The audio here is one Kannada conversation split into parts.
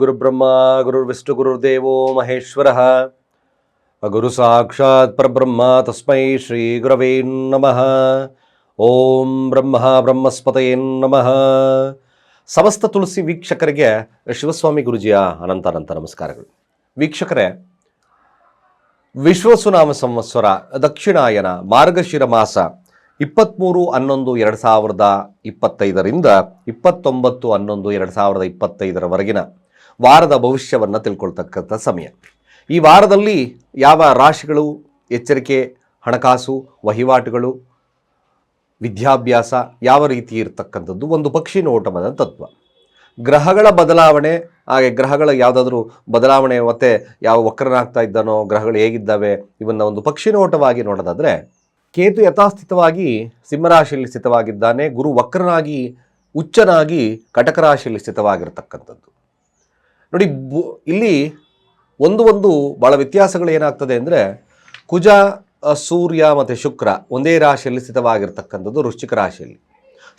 ಗುರುಬ್ರಹ್ಮ ಗುರುರ್ವಿಷ್ಣು ಗುರುರ್ದೇವೋ ಮಹೇಶ್ವರ. ಗುರು ಸಾಕ್ಷಾತ್ ಪರಬ್ರಹ್ಮ, ತಸ್ಮೈ ಶ್ರೀ ಗುರವೇ ನಮಃ. ಓಂ ಬ್ರಹ್ಮ ಬ್ರಹ್ಮಸ್ಪತಯೇ ನಮಃ. ಸಮಸ್ತ ತುಳಸಿ ವೀಕ್ಷಕರಿಗೆ ಶಿವಸ್ವಾಮಿ ಗುರುಜಿಯ ಅನಂತ ಅನಂತ ನಮಸ್ಕಾರಗಳು. ವೀಕ್ಷಕರೇ, ವಿಶ್ವಸುನಾಮ ಸಂವತ್ಸರ ದಕ್ಷಿಣಾಯನ ಮಾರ್ಗಶಿರ ಮಾಸ ಇಪ್ಪತ್ತ್ಮೂರು ಹನ್ನೊಂದು ಎರಡು ಸಾವಿರದ ಇಪ್ಪತ್ತೈದರಿಂದ ಇಪ್ಪತ್ತೊಂಬತ್ತು ಹನ್ನೊಂದು ಎರಡು ಸಾವಿರದ ಇಪ್ಪತ್ತೈದರವರೆಗಿನ ವಾರದ ಭವಿಷ್ಯವನ್ನು ತಿಳ್ಕೊಳ್ತಕ್ಕಂಥ ಸಮಯ. ಈ ವಾರದಲ್ಲಿ ಯಾವ ರಾಶಿಗಳು, ಎಚ್ಚರಿಕೆ, ಹಣಕಾಸು, ವಹಿವಾಟುಗಳು, ವಿದ್ಯಾಭ್ಯಾಸ ಯಾವ ರೀತಿ ಇರತಕ್ಕಂಥದ್ದು ಒಂದು ಪಕ್ಷಿ ನೋಟವಾದ ತತ್ವ. ಗ್ರಹಗಳ ಬದಲಾವಣೆ, ಹಾಗೆ ಗ್ರಹಗಳ ಯಾವುದಾದ್ರೂ ಬದಲಾವಣೆ ಮತ್ತು ಯಾವ ವಕ್ರನಾಗ್ತಾ ಇದ್ದಾನೋ, ಗ್ರಹಗಳು ಹೇಗಿದ್ದಾವೆ ಇವನ್ನ ಒಂದು ಪಕ್ಷಿ ನೋಟವಾಗಿ ನೋಡೋದಾದರೆ, ಕೇತು ಯಥಾಸ್ಥಿತವಾಗಿ ಸಿಂಹರಾಶಿಯಲ್ಲಿ ಸ್ಥಿತವಾಗಿದ್ದಾನೆ, ಗುರು ವಕ್ರನಾಗಿ, ಉಚ್ಚನಾಗಿ ಕಟಕರಾಶಿಯಲ್ಲಿ ಸ್ಥಿತವಾಗಿರ್ತಕ್ಕಂಥದ್ದು. ನೋಡಿ ಇಲ್ಲಿ ಒಂದು ಒಂದು ಭಾಳ ವ್ಯತ್ಯಾಸಗಳು ಏನಾಗ್ತದೆ ಅಂದರೆ, ಕುಜ ಸೂರ್ಯ ಮತ್ತು ಶುಕ್ರ ಒಂದೇ ರಾಶಿಯಲ್ಲಿ ಸ್ಥಿತವಾಗಿರ್ತಕ್ಕಂಥದ್ದು ವೃಶ್ಚಿಕ ರಾಶಿಯಲ್ಲಿ.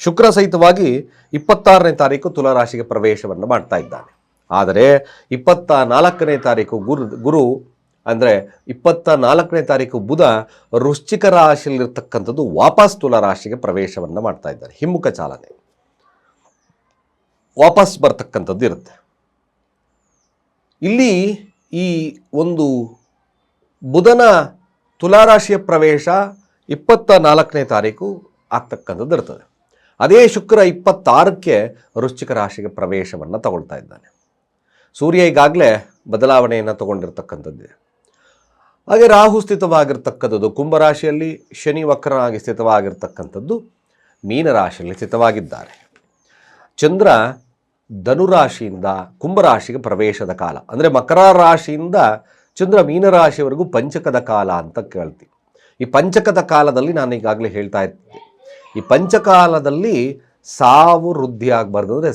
ಶುಕ್ರ ಸಹಿತವಾಗಿ ಇಪ್ಪತ್ತಾರನೇ ತಾರೀಕು ತುಲಾರಾಶಿಗೆ ಪ್ರವೇಶವನ್ನು ಮಾಡ್ತಾ ಇದ್ದಾನೆ. ಆದರೆ ಇಪ್ಪತ್ತ ನಾಲ್ಕನೇ ತಾರೀಕು ಗುರು ಗುರು ಅಂದರೆ ಇಪ್ಪತ್ತ ನಾಲ್ಕನೇ ತಾರೀಕು ಬುಧ ವೃಶ್ಚಿಕ ರಾಶಿಯಲ್ಲಿರ್ತಕ್ಕಂಥದ್ದು ವಾಪಸ್ ತುಲಾರಾಶಿಗೆ ಪ್ರವೇಶವನ್ನು ಮಾಡ್ತಾ ಇದ್ದಾರೆ. ಹಿಮ್ಮುಖ ಚಾಲನೆ. ವಾಪಸ್ ಬರ್ತಕ್ಕಂಥದ್ದು ಇರುತ್ತೆ. ಇಲ್ಲಿ ಈ ಒಂದು ಬುಧನ ತುಲಾರಾಶಿಯ ಪ್ರವೇಶ ಇಪ್ಪತ್ತ ನಾಲ್ಕನೇ ತಾರೀಕು ಆಗ್ತಕ್ಕಂಥದ್ದು ಇರ್ತದೆ. ಅದೇ ಶುಕ್ರ ಇಪ್ಪತ್ತಾರಕ್ಕೆ ವೃಶ್ಚಿಕ ರಾಶಿಗೆ ಪ್ರವೇಶವನ್ನು ತಗೊಳ್ತಾ ಇದ್ದಾನೆ. ಸೂರ್ಯ ಈಗಾಗಲೇ ಬದಲಾವಣೆಯನ್ನು ತಗೊಂಡಿರ್ತಕ್ಕಂಥದ್ದಿದೆ ಹಾಗೆ ರಾಹು ಸ್ಥಿತವಾಗಿರ್ತಕ್ಕಂಥದ್ದು ಕುಂಭರಾಶಿಯಲ್ಲಿ ಶನಿ ವಕ್ರನಾಗಿ ಸ್ಥಿತವಾಗಿರ್ತಕ್ಕಂಥದ್ದು ಮೀನರಾಶಿಯಲ್ಲಿ ಸ್ಥಿತವಾಗಿದ್ದಾರೆ. ಚಂದ್ರ ಧನುರಾಶಿಯಿಂದ ಕುಂಭರಾಶಿಗೆ ಪ್ರವೇಶದ ಕಾಲ. ಅಂದರೆ ಮಕರ ರಾಶಿಯಿಂದ ಚಂದ್ರ ಮೀನರಾಶಿವರೆಗೂ ಪಂಚಕದ ಕಾಲ ಅಂತ ಕೇಳ್ತೀವಿ ಈ ಪಂಚಕದ ಕಾಲದಲ್ಲಿ ನಾನು ಈಗಾಗಲೇ ಹೇಳ್ತಾ ಇರ್ತೀನಿ. ಈ ಪಂಚಕಾಲದಲ್ಲಿ ಸಾವು ವೃದ್ಧಿ ಆಗಬಾರ್ದು. ಅಂದರೆ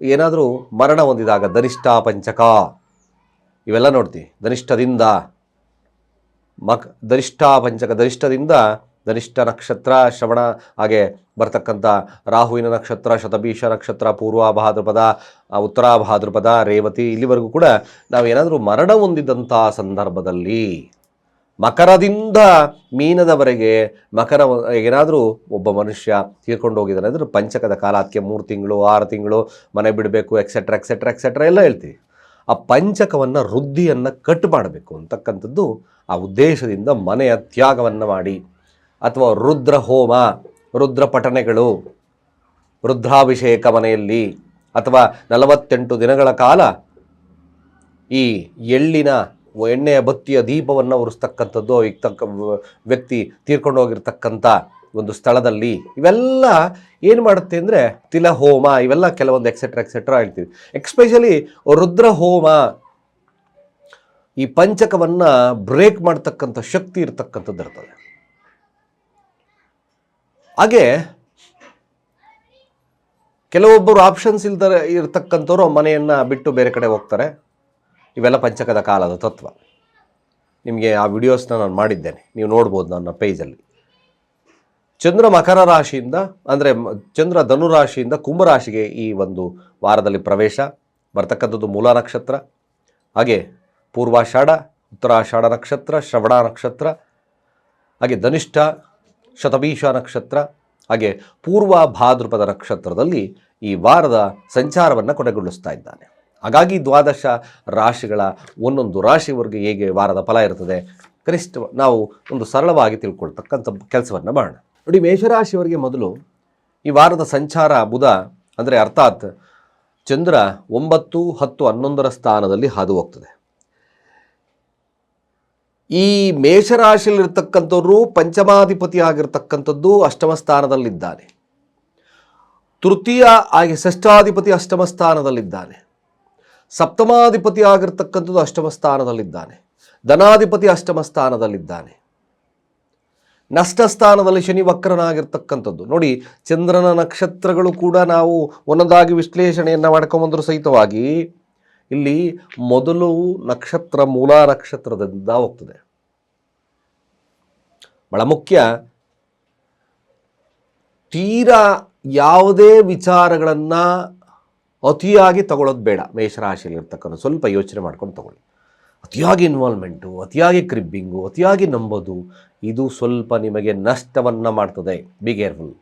ಏನಾದರೂ ಮರಣ ಹೊಂದಿದಾಗ ಧನಿಷ್ಠ, ಪಂಚಕ, ಇವೆಲ್ಲ ನೋಡ್ತೀವಿ ಧನಿಷ್ಠದಿಂದ ಮಕ್, ಧನಿಷ್ಠ, ಪಂಚಕ, ಧನಿಷ್ಠದಿಂದ ಧನಿಷ್ಠ ನಕ್ಷತ್ರ, ಶ್ರವಣ, ಹಾಗೆ ಬರ್ತಕ್ಕಂಥ ರಾಹುವಿನ ನಕ್ಷತ್ರ, ಶತಭೀಷ ನಕ್ಷತ್ರ, ಪೂರ್ವ ಭಾದ್ರಪದ ಉತ್ತರ ಭಾದ್ರಪದ, ರೇವತಿ, ಇಲ್ಲಿವರೆಗೂ ಕೂಡ ನಾವು ಏನಾದರೂ ಮರಣ ಹೊಂದಿದಂಥ ಸಂದರ್ಭದಲ್ಲಿ ಮಕರದಿಂದ ಮೀನದವರೆಗೆ ಮಕರ ಏನಾದರೂ ಒಬ್ಬ ಮನುಷ್ಯ ತೀರ್ಕೊಂಡು ಹೋಗಿದ್ದಾನೆ. ಅಂದರೆ ಪಂಚಕದ ಕಾಲ, ಅದಕ್ಕೆ ಮೂರು ತಿಂಗಳು, ಆರು ತಿಂಗಳು, ಮನೆ ಬಿಡಬೇಕು ಎಕ್ಸೆಟ್ರಾ ಎಕ್ಸೆಟ್ರಾ ಎಕ್ಸೆಟ್ರಾ ಎಲ್ಲ ಹೇಳ್ತೀವಿ. ಆ ಪಂಚಕವನ್ನು, ವೃದ್ಧಿಯನ್ನು ಕಟ್ ಮಾಡಬೇಕು ಅಂತಕ್ಕಂಥದ್ದು ಆ ಉದ್ದೇಶದಿಂದ ಮನೆಯ ತ್ಯಾಗವನ್ನು ಮಾಡಿ ಅಥವಾ ರುದ್ರ ಹೋಮ ರುದ್ರ ಪಠನೆಗಳು ರುದ್ರಾಭಿಷೇಕ ಮನೆಯಲ್ಲಿ ಅಥವಾ ನಲವತ್ತೆಂಟು ದಿನಗಳ ಕಾಲ ಈ ಎಳ್ಳಿನ ಎಣ್ಣೆಯ ಬತ್ತಿಯ ದೀಪವನ್ನು ಉರಿಸ್ತಕ್ಕಂಥದ್ದು ತಕ್ಕ ವ್ಯಕ್ತಿ ತೀರ್ಕೊಂಡು ಹೋಗಿರ್ತಕ್ಕಂಥ ಒಂದು ಸ್ಥಳದಲ್ಲಿ ಇವೆಲ್ಲ ಏನು ಮಾಡುತ್ತೆ ಅಂದರೆ ತಿಲ ಹೋಮ ಇವೆಲ್ಲ ಕೆಲವೊಂದು ಎಕ್ಸೆಟ್ರಾ ಎಕ್ಸೆಟ್ರಾ ಹೇಳ್ತೀವಿ. ಎಕ್ಸ್ಪೆಷಲಿ ರುದ್ರ ಹೋಮ ಈ ಪಂಚಕವನ್ನು ಬ್ರೇಕ್ ಮಾಡ್ತಕ್ಕಂಥ ಶಕ್ತಿ ಇರ್ತಕ್ಕಂಥದ್ದು ಇರ್ತದೆ. ಹಾಗೆ ಕೆಲವೊಬ್ಬರು ಆಪ್ಷನ್ಸ್ ಇಲ್ದರೆ ಇರ್ತಕ್ಕಂಥವ್ರು ಮನೆಯನ್ನು ಬಿಟ್ಟು ಬೇರೆ ಕಡೆ ಹೋಗ್ತಾರೆ. ಇವೆಲ್ಲ ಪಂಚಕದ ಕಾಲದ ತತ್ವ. ನಿಮಗೆ ಆ ವಿಡಿಯೋಸ್ನ ನಾನು ಮಾಡಿದ್ದೇನೆ. ನೀವು ನೋಡ್ಬೋದು ನನ್ನ ಪೇಜಲ್ಲಿ ಚಂದ್ರ ಮಕರ ರಾಶಿಯಿಂದ, ಅಂದರೆ ಚಂದ್ರ ಧನು ರಾಶಿಯಿಂದ ಕುಂಭರಾಶಿಗೆ ಈ ಒಂದು ವಾರದಲ್ಲಿ ಪ್ರವೇಶ. ಬರ್ತಕ್ಕಂಥದ್ದು ಮೂಲ ನಕ್ಷತ್ರ. ಹಾಗೆ ಪೂರ್ವಾಷಾಢ, ಉತ್ತರಾಷಾಢ ನಕ್ಷತ್ರ, ಶ್ರವಣ ನಕ್ಷತ್ರ. ಹಾಗೆ ಧನಿಷ್ಠ ಶತಭೀಷ ನಕ್ಷತ್ರ ಹಾಗೆ ಪೂರ್ವ ಭಾದ್ರಪದ ನಕ್ಷತ್ರದಲ್ಲಿ ಈ ವಾರದ ಸಂಚಾರವನ್ನು ಕೊನೆಗೊಳಿಸ್ತಾ ಇದ್ದಾನೆ. ಹಾಗಾಗಿ ದ್ವಾದಶ ರಾಶಿಗಳ ಒಂದೊಂದು ರಾಶಿವರೆಗೆ ಹೇಗೆ ವಾರದ ಫಲ ಇರ್ತದೆ, ಕನಿಷ್ಠ ನಾವು ಒಂದು ಸರಳವಾಗಿ ತಿಳ್ಕೊಳ್ತಕ್ಕಂಥ ಕೆಲಸವನ್ನು ಮಾಡೋಣ. ನೋಡಿ, ಮೇಷರಾಶಿಯವರಿಗೆ ಮೊದಲು ಈ ವಾರದ ಸಂಚಾರ ಬುಧ ಅಂದರೆ ಅರ್ಥಾತ್ ಚಂದ್ರ ಒಂಬತ್ತು ಹತ್ತು ಹನ್ನೊಂದರ ಸ್ಥಾನದಲ್ಲಿ ಹಾದು ಹೋಗ್ತದೆ. ಈ ಮೇಷರಾಶಿಯಲ್ಲಿರ್ತಕ್ಕಂಥವ್ರು ಪಂಚಮಾಧಿಪತಿ ಆಗಿರ್ತಕ್ಕಂಥದ್ದು ಅಷ್ಟಮ ಸ್ಥಾನದಲ್ಲಿದ್ದಾನೆ. ತೃತೀಯ ಹಾಗೆ ಷಷ್ಠಾಧಿಪತಿ ಅಷ್ಟಮ ಸ್ಥಾನದಲ್ಲಿದ್ದಾನೆ. ಸಪ್ತಮಾಧಿಪತಿ ಆಗಿರ್ತಕ್ಕಂಥದ್ದು ಅಷ್ಟಮ ಸ್ಥಾನದಲ್ಲಿದ್ದಾನೆ. ಧನಾಧಿಪತಿ ಅಷ್ಟಮ ಸ್ಥಾನದಲ್ಲಿದ್ದಾನೆ. ನಷ್ಟ ಸ್ಥಾನದಲ್ಲಿ ಶನಿ ವಕ್ರನಾಗಿರ್ತಕ್ಕಂಥದ್ದು. ನೋಡಿ, ಚಂದ್ರನ ನಕ್ಷತ್ರಗಳು ಕೂಡ ನಾವು ಒಂದೊಂದಾಗಿ ವಿಶ್ಲೇಷಣೆಯನ್ನು ಮಾಡ್ಕೊಂಬಂದರೂ ಸಹಿತವಾಗಿ ಇಲ್ಲಿ ಮೊದಲು ನಕ್ಷತ್ರ ಮೂಲ ನಕ್ಷತ್ರದಿಂದ ಹೋಗ್ತದೆ. ಬಹಳ ಮುಖ್ಯ. ತೀರಾ ಯಾವುದೇ ವಿಚಾರಗಳನ್ನು ಅತಿಯಾಗಿ ತಗೊಳ್ಳೋದು ಬೇಡ. ಮೇಷರಾಶಿಯಲ್ಲಿ ಇರ್ತಕ್ಕಂಥ ಸ್ವಲ್ಪ ಯೋಚನೆ ಮಾಡ್ಕೊಂಡು ತಗೊಳ್ಳಿ. ಅತಿಯಾಗಿ ಇನ್ವಾಲ್ವ್ಮೆಂಟು ಅತಿಯಾಗಿ ಕ್ರಿಬ್ಬಿಂಗು ಅತಿಯಾಗಿ ನಂಬೋದು. ಇದು ಸ್ವಲ್ಪ ನಿಮಗೆ ನಷ್ಟವನ್ನು ಮಾಡ್ತದೆ. ಬಿ ಕೇರ್ಫುಲ್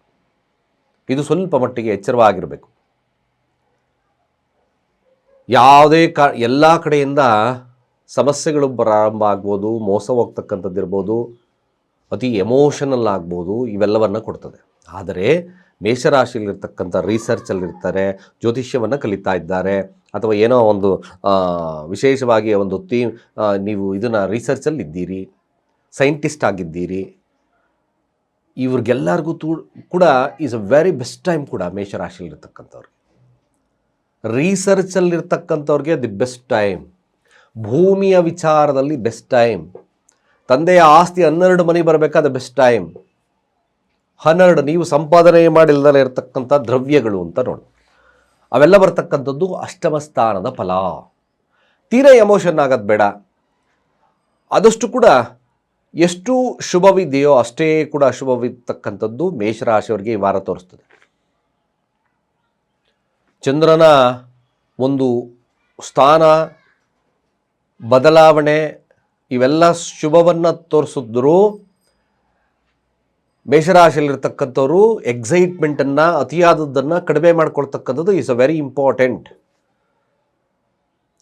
ಇದು ಸ್ವಲ್ಪ ಮಟ್ಟಿಗೆ ಎಚ್ಚರವಾಗಿರಬೇಕು. ಯಾವುದೇ ಕ, ಎಲ್ಲ ಕಡೆಯಿಂದ ಸಮಸ್ಯೆಗಳು ಪ್ರಾರಂಭ ಆಗ್ಬೋದು, ಮೋಸ ಹೋಗ್ತಕ್ಕಂಥದ್ದು ಇರ್ಬೋದು, ಅತಿ ಎಮೋಷನಲ್ ಆಗ್ಬೋದು, ಇವೆಲ್ಲವನ್ನು ಕೊಡ್ತದೆ. ಆದರೆ ಮೇಷರಾಶಿಯಲ್ಲಿರ್ತಕ್ಕಂಥ ರಿಸರ್ಚಲ್ಲಿರ್ತಾರೆ ಜ್ಯೋತಿಷ್ಯವನ್ನು ಕಲಿತಾ ಇದ್ದಾರೆ, ಅಥವಾ ಏನೋ ಒಂದು ವಿಶೇಷವಾಗಿ ಒಂದು ತೀ ನೀವು ಇದನ್ನು ರಿಸರ್ಚಲ್ಲಿ ಇದ್ದೀರಿ ಸೈಂಟಿಸ್ಟ್ ಆಗಿದ್ದೀರಿ, ಇವ್ರಿಗೆಲ್ಲರಿಗೂ ತೂ, ಕೂಡ is a very best time ಕೂಡ ಮೇಷರಾಶಿಯಲ್ಲಿರ್ತಕ್ಕಂಥವ್ರು. ರಿಸರ್ಚಲ್ಲಿರ್ತಕ್ಕಂಥವ್ರಿಗೆ ದಿ ಬೆಸ್ಟ್ ಟೈಮ್ ಭೂಮಿಯ ವಿಚಾರದಲ್ಲಿ ಬೆಸ್ಟ್ ಟೈಮ್ ತಂದೆಯ ಆಸ್ತಿ ಹನ್ನೆರಡು ಮನೆ ಬರಬೇಕಾದ ಬೆಸ್ಟ್ ಟೈಮ್ ಹನ್ನೆರಡು, ನೀವು ಸಂಪಾದನೆ ಮಾಡಿಲ್ಲದಲ್ಲೇ ಇರತಕ್ಕಂಥ ದ್ರವ್ಯಗಳು ಅಂತ ನೋಡಿ. ಅವೆಲ್ಲ ಬರ್ತಕ್ಕಂಥದ್ದು ಅಷ್ಟಮ ಸ್ಥಾನದ ಫಲ. ತೀರಾ ಎಮೋಷನ್ ಆಗೋದು ಬೇಡ. ಆದಷ್ಟು ಕೂಡ ಎಷ್ಟು ಶುಭವಿದೆಯೋ ಅಷ್ಟೇ ಕೂಡ ಅಶುಭವಿರ್ತಕ್ಕಂಥದ್ದು ಮೇಷರಾಶಿಯವರಿಗೆ ಈ ವಾರ ತೋರಿಸ್ತದೆ. ಚಂದ್ರನ ಒಂದು ಸ್ಥಾನ, ಬದಲಾವಣೆ, ಇವೆಲ್ಲ ಶುಭವನ್ನು ತೋರಿಸಿದ್ರು. ಮೇಷರಾಶಿಯಲ್ಲಿರ್ತಕ್ಕಂಥವ್ರು ಎಕ್ಸೈಟ್ಮೆಂಟನ್ನು ಅತಿಯಾದದ್ದನ್ನು ಕಡಿಮೆ ಮಾಡಿಕೊಳ್ತಕ್ಕಂಥದ್ದು ಈಸ್ ಅ ವೆರಿ ಇಂಪಾರ್ಟೆಂಟ್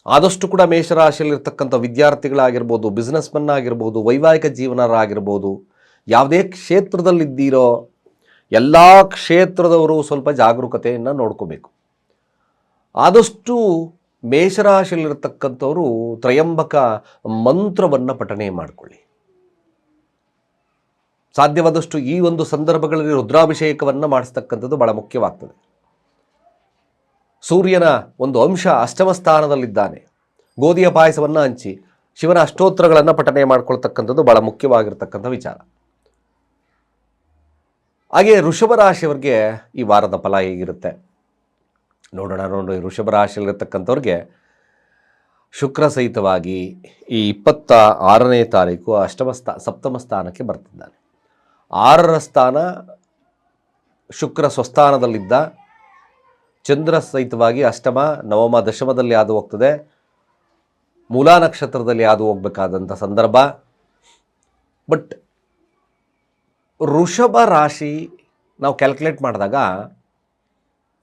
ಆದಷ್ಟು ಕೂಡ ಮೇಷರಾಶಿಯಲ್ಲಿರ್ತಕ್ಕಂಥ ವಿದ್ಯಾರ್ಥಿಗಳಾಗಿರ್ಬೋದು ಬಿಸ್ನೆಸ್ಮನ್ ಆಗಿರ್ಬೋದು, ವೈವಾಹಿಕ ಜೀವನರಾಗಿರ್ಬೋದು, ಯಾವುದೇ ಕ್ಷೇತ್ರದಲ್ಲಿದ್ದೀರೋ, ಎಲ್ಲ ಕ್ಷೇತ್ರದವರು ಸ್ವಲ್ಪ ಜಾಗರೂಕತೆಯನ್ನು ನೋಡ್ಕೋಬೇಕು. ಆದಷ್ಟು ಮೇಷರಾಶಿಯಲ್ಲಿರತಕ್ಕಂಥವರು ತ್ರಯಂಬಕ ಮಂತ್ರವನ್ನು ಪಠನೆ ಮಾಡಿಕೊಳ್ಳಿ. ಸಾಧ್ಯವಾದಷ್ಟು ಈ ಒಂದು ಸಂದರ್ಭಗಳಲ್ಲಿ ರುದ್ರಾಭಿಷೇಕವನ್ನು ಮಾಡಿಸ್ತಕ್ಕಂಥದ್ದು ಬಹಳ ಮುಖ್ಯವಾಗ್ತದೆ. ಸೂರ್ಯನ ಒಂದು ಅಂಶ ಅಷ್ಟಮ ಸ್ಥಾನದಲ್ಲಿದ್ದಾನೆ. ಗೋಧಿಯ ಪಾಯಸವನ್ನು ಹಂಚಿ ಶಿವನ ಅಷ್ಟೋತ್ತರಗಳನ್ನು ಪಠನೆ ಮಾಡ್ಕೊಳ್ತಕ್ಕಂಥದ್ದು ಬಹಳ ಮುಖ್ಯವಾಗಿರ್ತಕ್ಕಂಥ ವಿಚಾರ. ಹಾಗೆ ಋಷಭ ರಾಶಿಯವರಿಗೆ ಈ ವಾರದ ಫಲ ಹೇಗಿರುತ್ತೆ? ನೋಡೋಣ, ನೋಡಿ. ವೃಷಭ ರಾಶಿಯಲ್ಲಿರ್ತಕ್ಕಂಥವ್ರಿಗೆ ಶುಕ್ರ ಸಹಿತವಾಗಿ ಈ ಇಪ್ಪತ್ತ ಆರನೇ ತಾರೀಕು ಅಷ್ಟಮ ಸ್ಥಾ, ಸಪ್ತಮ ಸ್ಥಾನಕ್ಕೆ ಬರ್ತಿದ್ದಾನೆ. ಆರರ ಸ್ಥಾನ ಶುಕ್ರ ಸ್ವಸ್ಥಾನದಲ್ಲಿದ್ದ, ಚಂದ್ರ ಸಹಿತವಾಗಿ ಅಷ್ಟಮ, ನವಮ, ದಶಮದಲ್ಲಿ ಹಾದು ಹೋಗ್ತದೆ. ಮೂಲಾ ನಕ್ಷತ್ರದಲ್ಲಿ ಹಾದು ಹೋಗ್ಬೇಕಾದಂಥ ಸಂದರ್ಭ. ಬಟ್ ವೃಷಭ ರಾಶಿ ನಾವು ಕ್ಯಾಲ್ಕುಲೇಟ್ ಮಾಡಿದಾಗ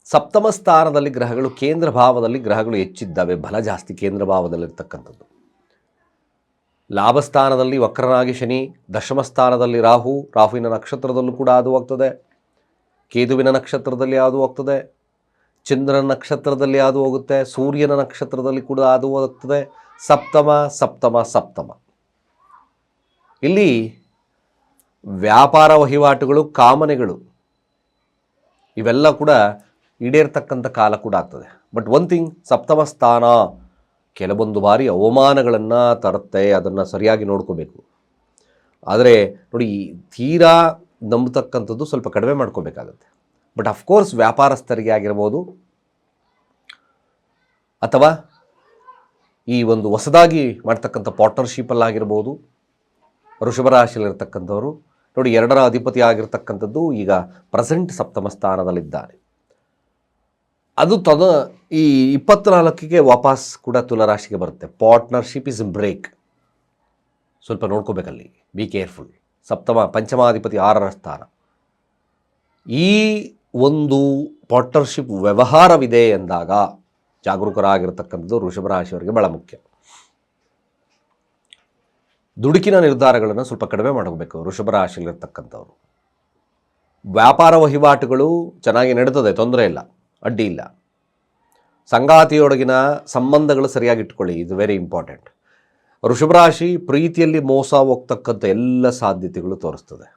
ಸಪ್ತಮ ಸ್ಥಾನದಲ್ಲಿ ಗ್ರಹಗಳು, ಕೇಂದ್ರ ಭಾವದಲ್ಲಿ ಗ್ರಹಗಳು ಹೆಚ್ಚಿದ್ದಾವೆ. ಬಲ ಜಾಸ್ತಿ ಕೇಂದ್ರ ಭಾವದಲ್ಲಿರ್ತಕ್ಕಂಥದ್ದು. ಲಾಭಸ್ಥಾನದಲ್ಲಿ ವಕ್ರನಾಗಿ ಶನಿ, ದಶಮ ಸ್ಥಾನದಲ್ಲಿ ರಾಹು, ರಾಹುವಿನ ನಕ್ಷತ್ರದಲ್ಲೂ ಕೂಡ ಅದು ಹೋಗ್ತದೆ. ಕೇದುವಿನ ನಕ್ಷತ್ರದಲ್ಲಿ ಅದು ಹೋಗ್ತದೆ. ಚಂದ್ರನ ನಕ್ಷತ್ರದಲ್ಲಿ ಅದು ಹೋಗುತ್ತೆ. ಸೂರ್ಯನ ನಕ್ಷತ್ರದಲ್ಲಿ ಕೂಡ ಅದು ಹೋಗ್ತದೆ. ಸಪ್ತಮ ಸಪ್ತಮ ಸಪ್ತಮ. ಇಲ್ಲಿ ವ್ಯಾಪಾರ ವಹಿವಾಟುಗಳು, ಕಾಮನೆಗಳು, ಇವೆಲ್ಲ ಕೂಡ ಈಡೇರ್ತಕ್ಕಂಥ ಕಾಲ ಕೂಡ ಆಗ್ತದೆ. ಬಟ್ ಒನ್ ಥಿಂಗ್ ಸಪ್ತಮ ಸ್ಥಾನ, ಕೆಲವೊಂದು ಬಾರಿ ಅವಮಾನಗಳನ್ನು ತರುತ್ತೆ, ಅದನ್ನು ಸರಿಯಾಗಿ ನೋಡ್ಕೋಬೇಕು. ಆದರೆ ನೋಡಿ ತೀರಾ ನಂಬತಕ್ಕಂಥದ್ದು ಸ್ವಲ್ಪ ಕಡಿಮೆ ಮಾಡ್ಕೋಬೇಕಾಗತ್ತೆ. ಬಟ್ ಅಫ್ಕೋರ್ಸ್ ವ್ಯಾಪಾರಸ್ಥರಿಗೆ ಆಗಿರ್ಬೋದು, ಅಥವಾ ಈ ಒಂದು ಹೊಸದಾಗಿ ಮಾಡ್ತಕ್ಕಂಥ ಪಾರ್ಟ್ನರ್ಶಿಪ್ಪಲ್ಲಾಗಿರ್ಬೋದು ಋಷಭರಾಶಿಯಲ್ಲಿರ್ತಕ್ಕಂಥವರು ನೋಡಿ, ಎರಡರ ಅಧಿಪತಿ ಆಗಿರ್ತಕ್ಕಂಥದ್ದು ಈಗ ಪ್ರೆಸೆಂಟ್ ಸಪ್ತಮ ಸ್ಥಾನದಲ್ಲಿದ್ದಾನೆ ಅದು ತದ ಈ ಇಪ್ಪತ್ನಾಲ್ಕಿಗೆ ವಾಪಸ್ ಕೂಡ ತುಲಾರಾಶಿಗೆ ಬರುತ್ತೆ. ಪಾರ್ಟ್ನರ್ಶಿಪ್ ಇಸ್ ಬ್ರೇಕ್ ಸ್ವಲ್ಪ ನೋಡ್ಕೋಬೇಕಲ್ಲಿ. ಬಿ ಕೇರ್ಫುಲ್ ಸಪ್ತಮ, ಪಂಚಮಾಧಿಪತಿ ಆರರ ಸ್ಥಾನ. ಈ ಒಂದು ಪಾರ್ಟ್ನರ್ಶಿಪ್ ವ್ಯವಹಾರವಿದೆ ಎಂದಾಗ ಜಾಗರೂಕರಾಗಿರತಕ್ಕಂಥದ್ದು ವೃಷಭ ರಾಶಿಯವರಿಗೆ ಬಹಳ ಮುಖ್ಯ. ದುಡುಕಿನ ನಿರ್ಧಾರಗಳನ್ನು ಸ್ವಲ್ಪ ಕಡಿಮೆ ಮಾಡಬೇಕು ವೃಷಭ ರಾಶಿಯಲ್ಲಿರ್ತಕ್ಕಂಥವ್ರು. ವ್ಯಾಪಾರ ವಹಿವಾಟುಗಳು ಚೆನ್ನಾಗಿ ನಡೀತದೆ, ತೊಂದರೆ ಇಲ್ಲ. ಅಡ್ಡಿ ಇಲ್ಲ ಸಂಗಾತಿಯೊಳಗಿನ ಸಂಬಂಧಗಳು ಸರಿಯಾಗಿ ಇಟ್ಕೊಳ್ಳಿ ಇದು ವೆರಿ ಇಂಪಾರ್ಟೆಂಟ್ ವೃಷಭರಾಶಿ ಪ್ರೀತಿಯಲ್ಲಿ ಮೋಸ ಹೋಗ್ತಕ್ಕಂಥ ಎಲ್ಲ ಸಾಧ್ಯತೆಗಳು ತೋರಿಸ್ತದೆ.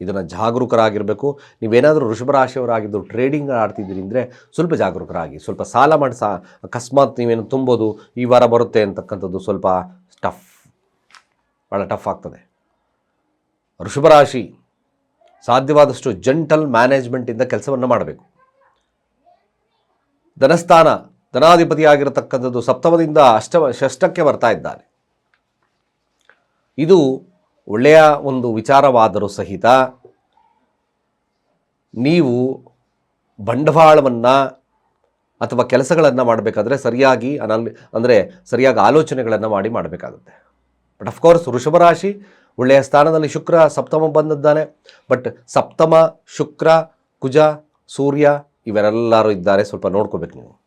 ಇದನ್ನು ಜಾಗರೂಕರಾಗಿರಬೇಕು. ನೀವೇನಾದರೂ ವೃಷಭರಾಶಿಯವರಾಗಿದ್ದು ಟ್ರೇಡಿಂಗ್ ಆಡ್ತಿದ್ದೀರಿ ಅಂದರೆ ಸ್ವಲ್ಪ ಜಾಗರೂಕರಾಗಿ, ಸ್ವಲ್ಪ ಸಾಲ ಮಾಡಿ ಸಾ, ಅಕಸ್ಮಾತ್ ನೀವೇನು ತುಂಬೋದು, ಈ ವಾರ ಬರುತ್ತೆ ಅಂತಕ್ಕಂಥದ್ದು ಸ್ವಲ್ಪ ಟಫ್ ಭಾಳ ಟಫ್ ಆಗ್ತದೆ. ವೃಷಭರಾಶಿ ಸಾಧ್ಯವಾದಷ್ಟು ಜಂಟಲ್ ಮ್ಯಾನೇಜ್ಮೆಂಟಿಂದ ಕೆಲಸವನ್ನು ಮಾಡಬೇಕು. ಧನಸ್ಥಾನ ಧನಾಧಿಪತಿಯಾಗಿರತಕ್ಕಂಥದ್ದು ಸಪ್ತಮದಿಂದ ಅಷ್ಟ ಷಷ್ಟಕ್ಕೆ ಬರ್ತಾ ಇದ್ದಾನೆ ಇದು ಒಳ್ಳೆಯ ಒಂದು ವಿಚಾರವಾದರೂ ಸಹಿತ ನೀವು ಬಂಡವಾಳವನ್ನು ಅಥವಾ ಕೆಲಸಗಳನ್ನು ಮಾಡಬೇಕಾದ್ರೆ ಸರಿಯಾಗಿ ಅನಲ್, ಅಂದರೆ ಸರಿಯಾಗಿ ಆಲೋಚನೆಗಳನ್ನು ಮಾಡಿ ಮಾಡಬೇಕಾಗುತ್ತೆ. ಬಟ್ ಅಫ್ಕೋರ್ಸ್ ವೃಷಭ ರಾಶಿ ಒಳ್ಳೆಯ ಸ್ಥಾನದಲ್ಲಿ ಶುಕ್ರ ಸಪ್ತಮ ಬಂದಿದ್ದಾನೆ. ಬಟ್ ಸಪ್ತಮ, ಶುಕ್ರ, ಕುಜ, ಸೂರ್ಯ ಇವೆಲ್ಲರೂ ಇದ್ದಾರೆ, ಸ್ವಲ್ಪ ನೋಡ್ಕೋಬೇಕು ನೀವು.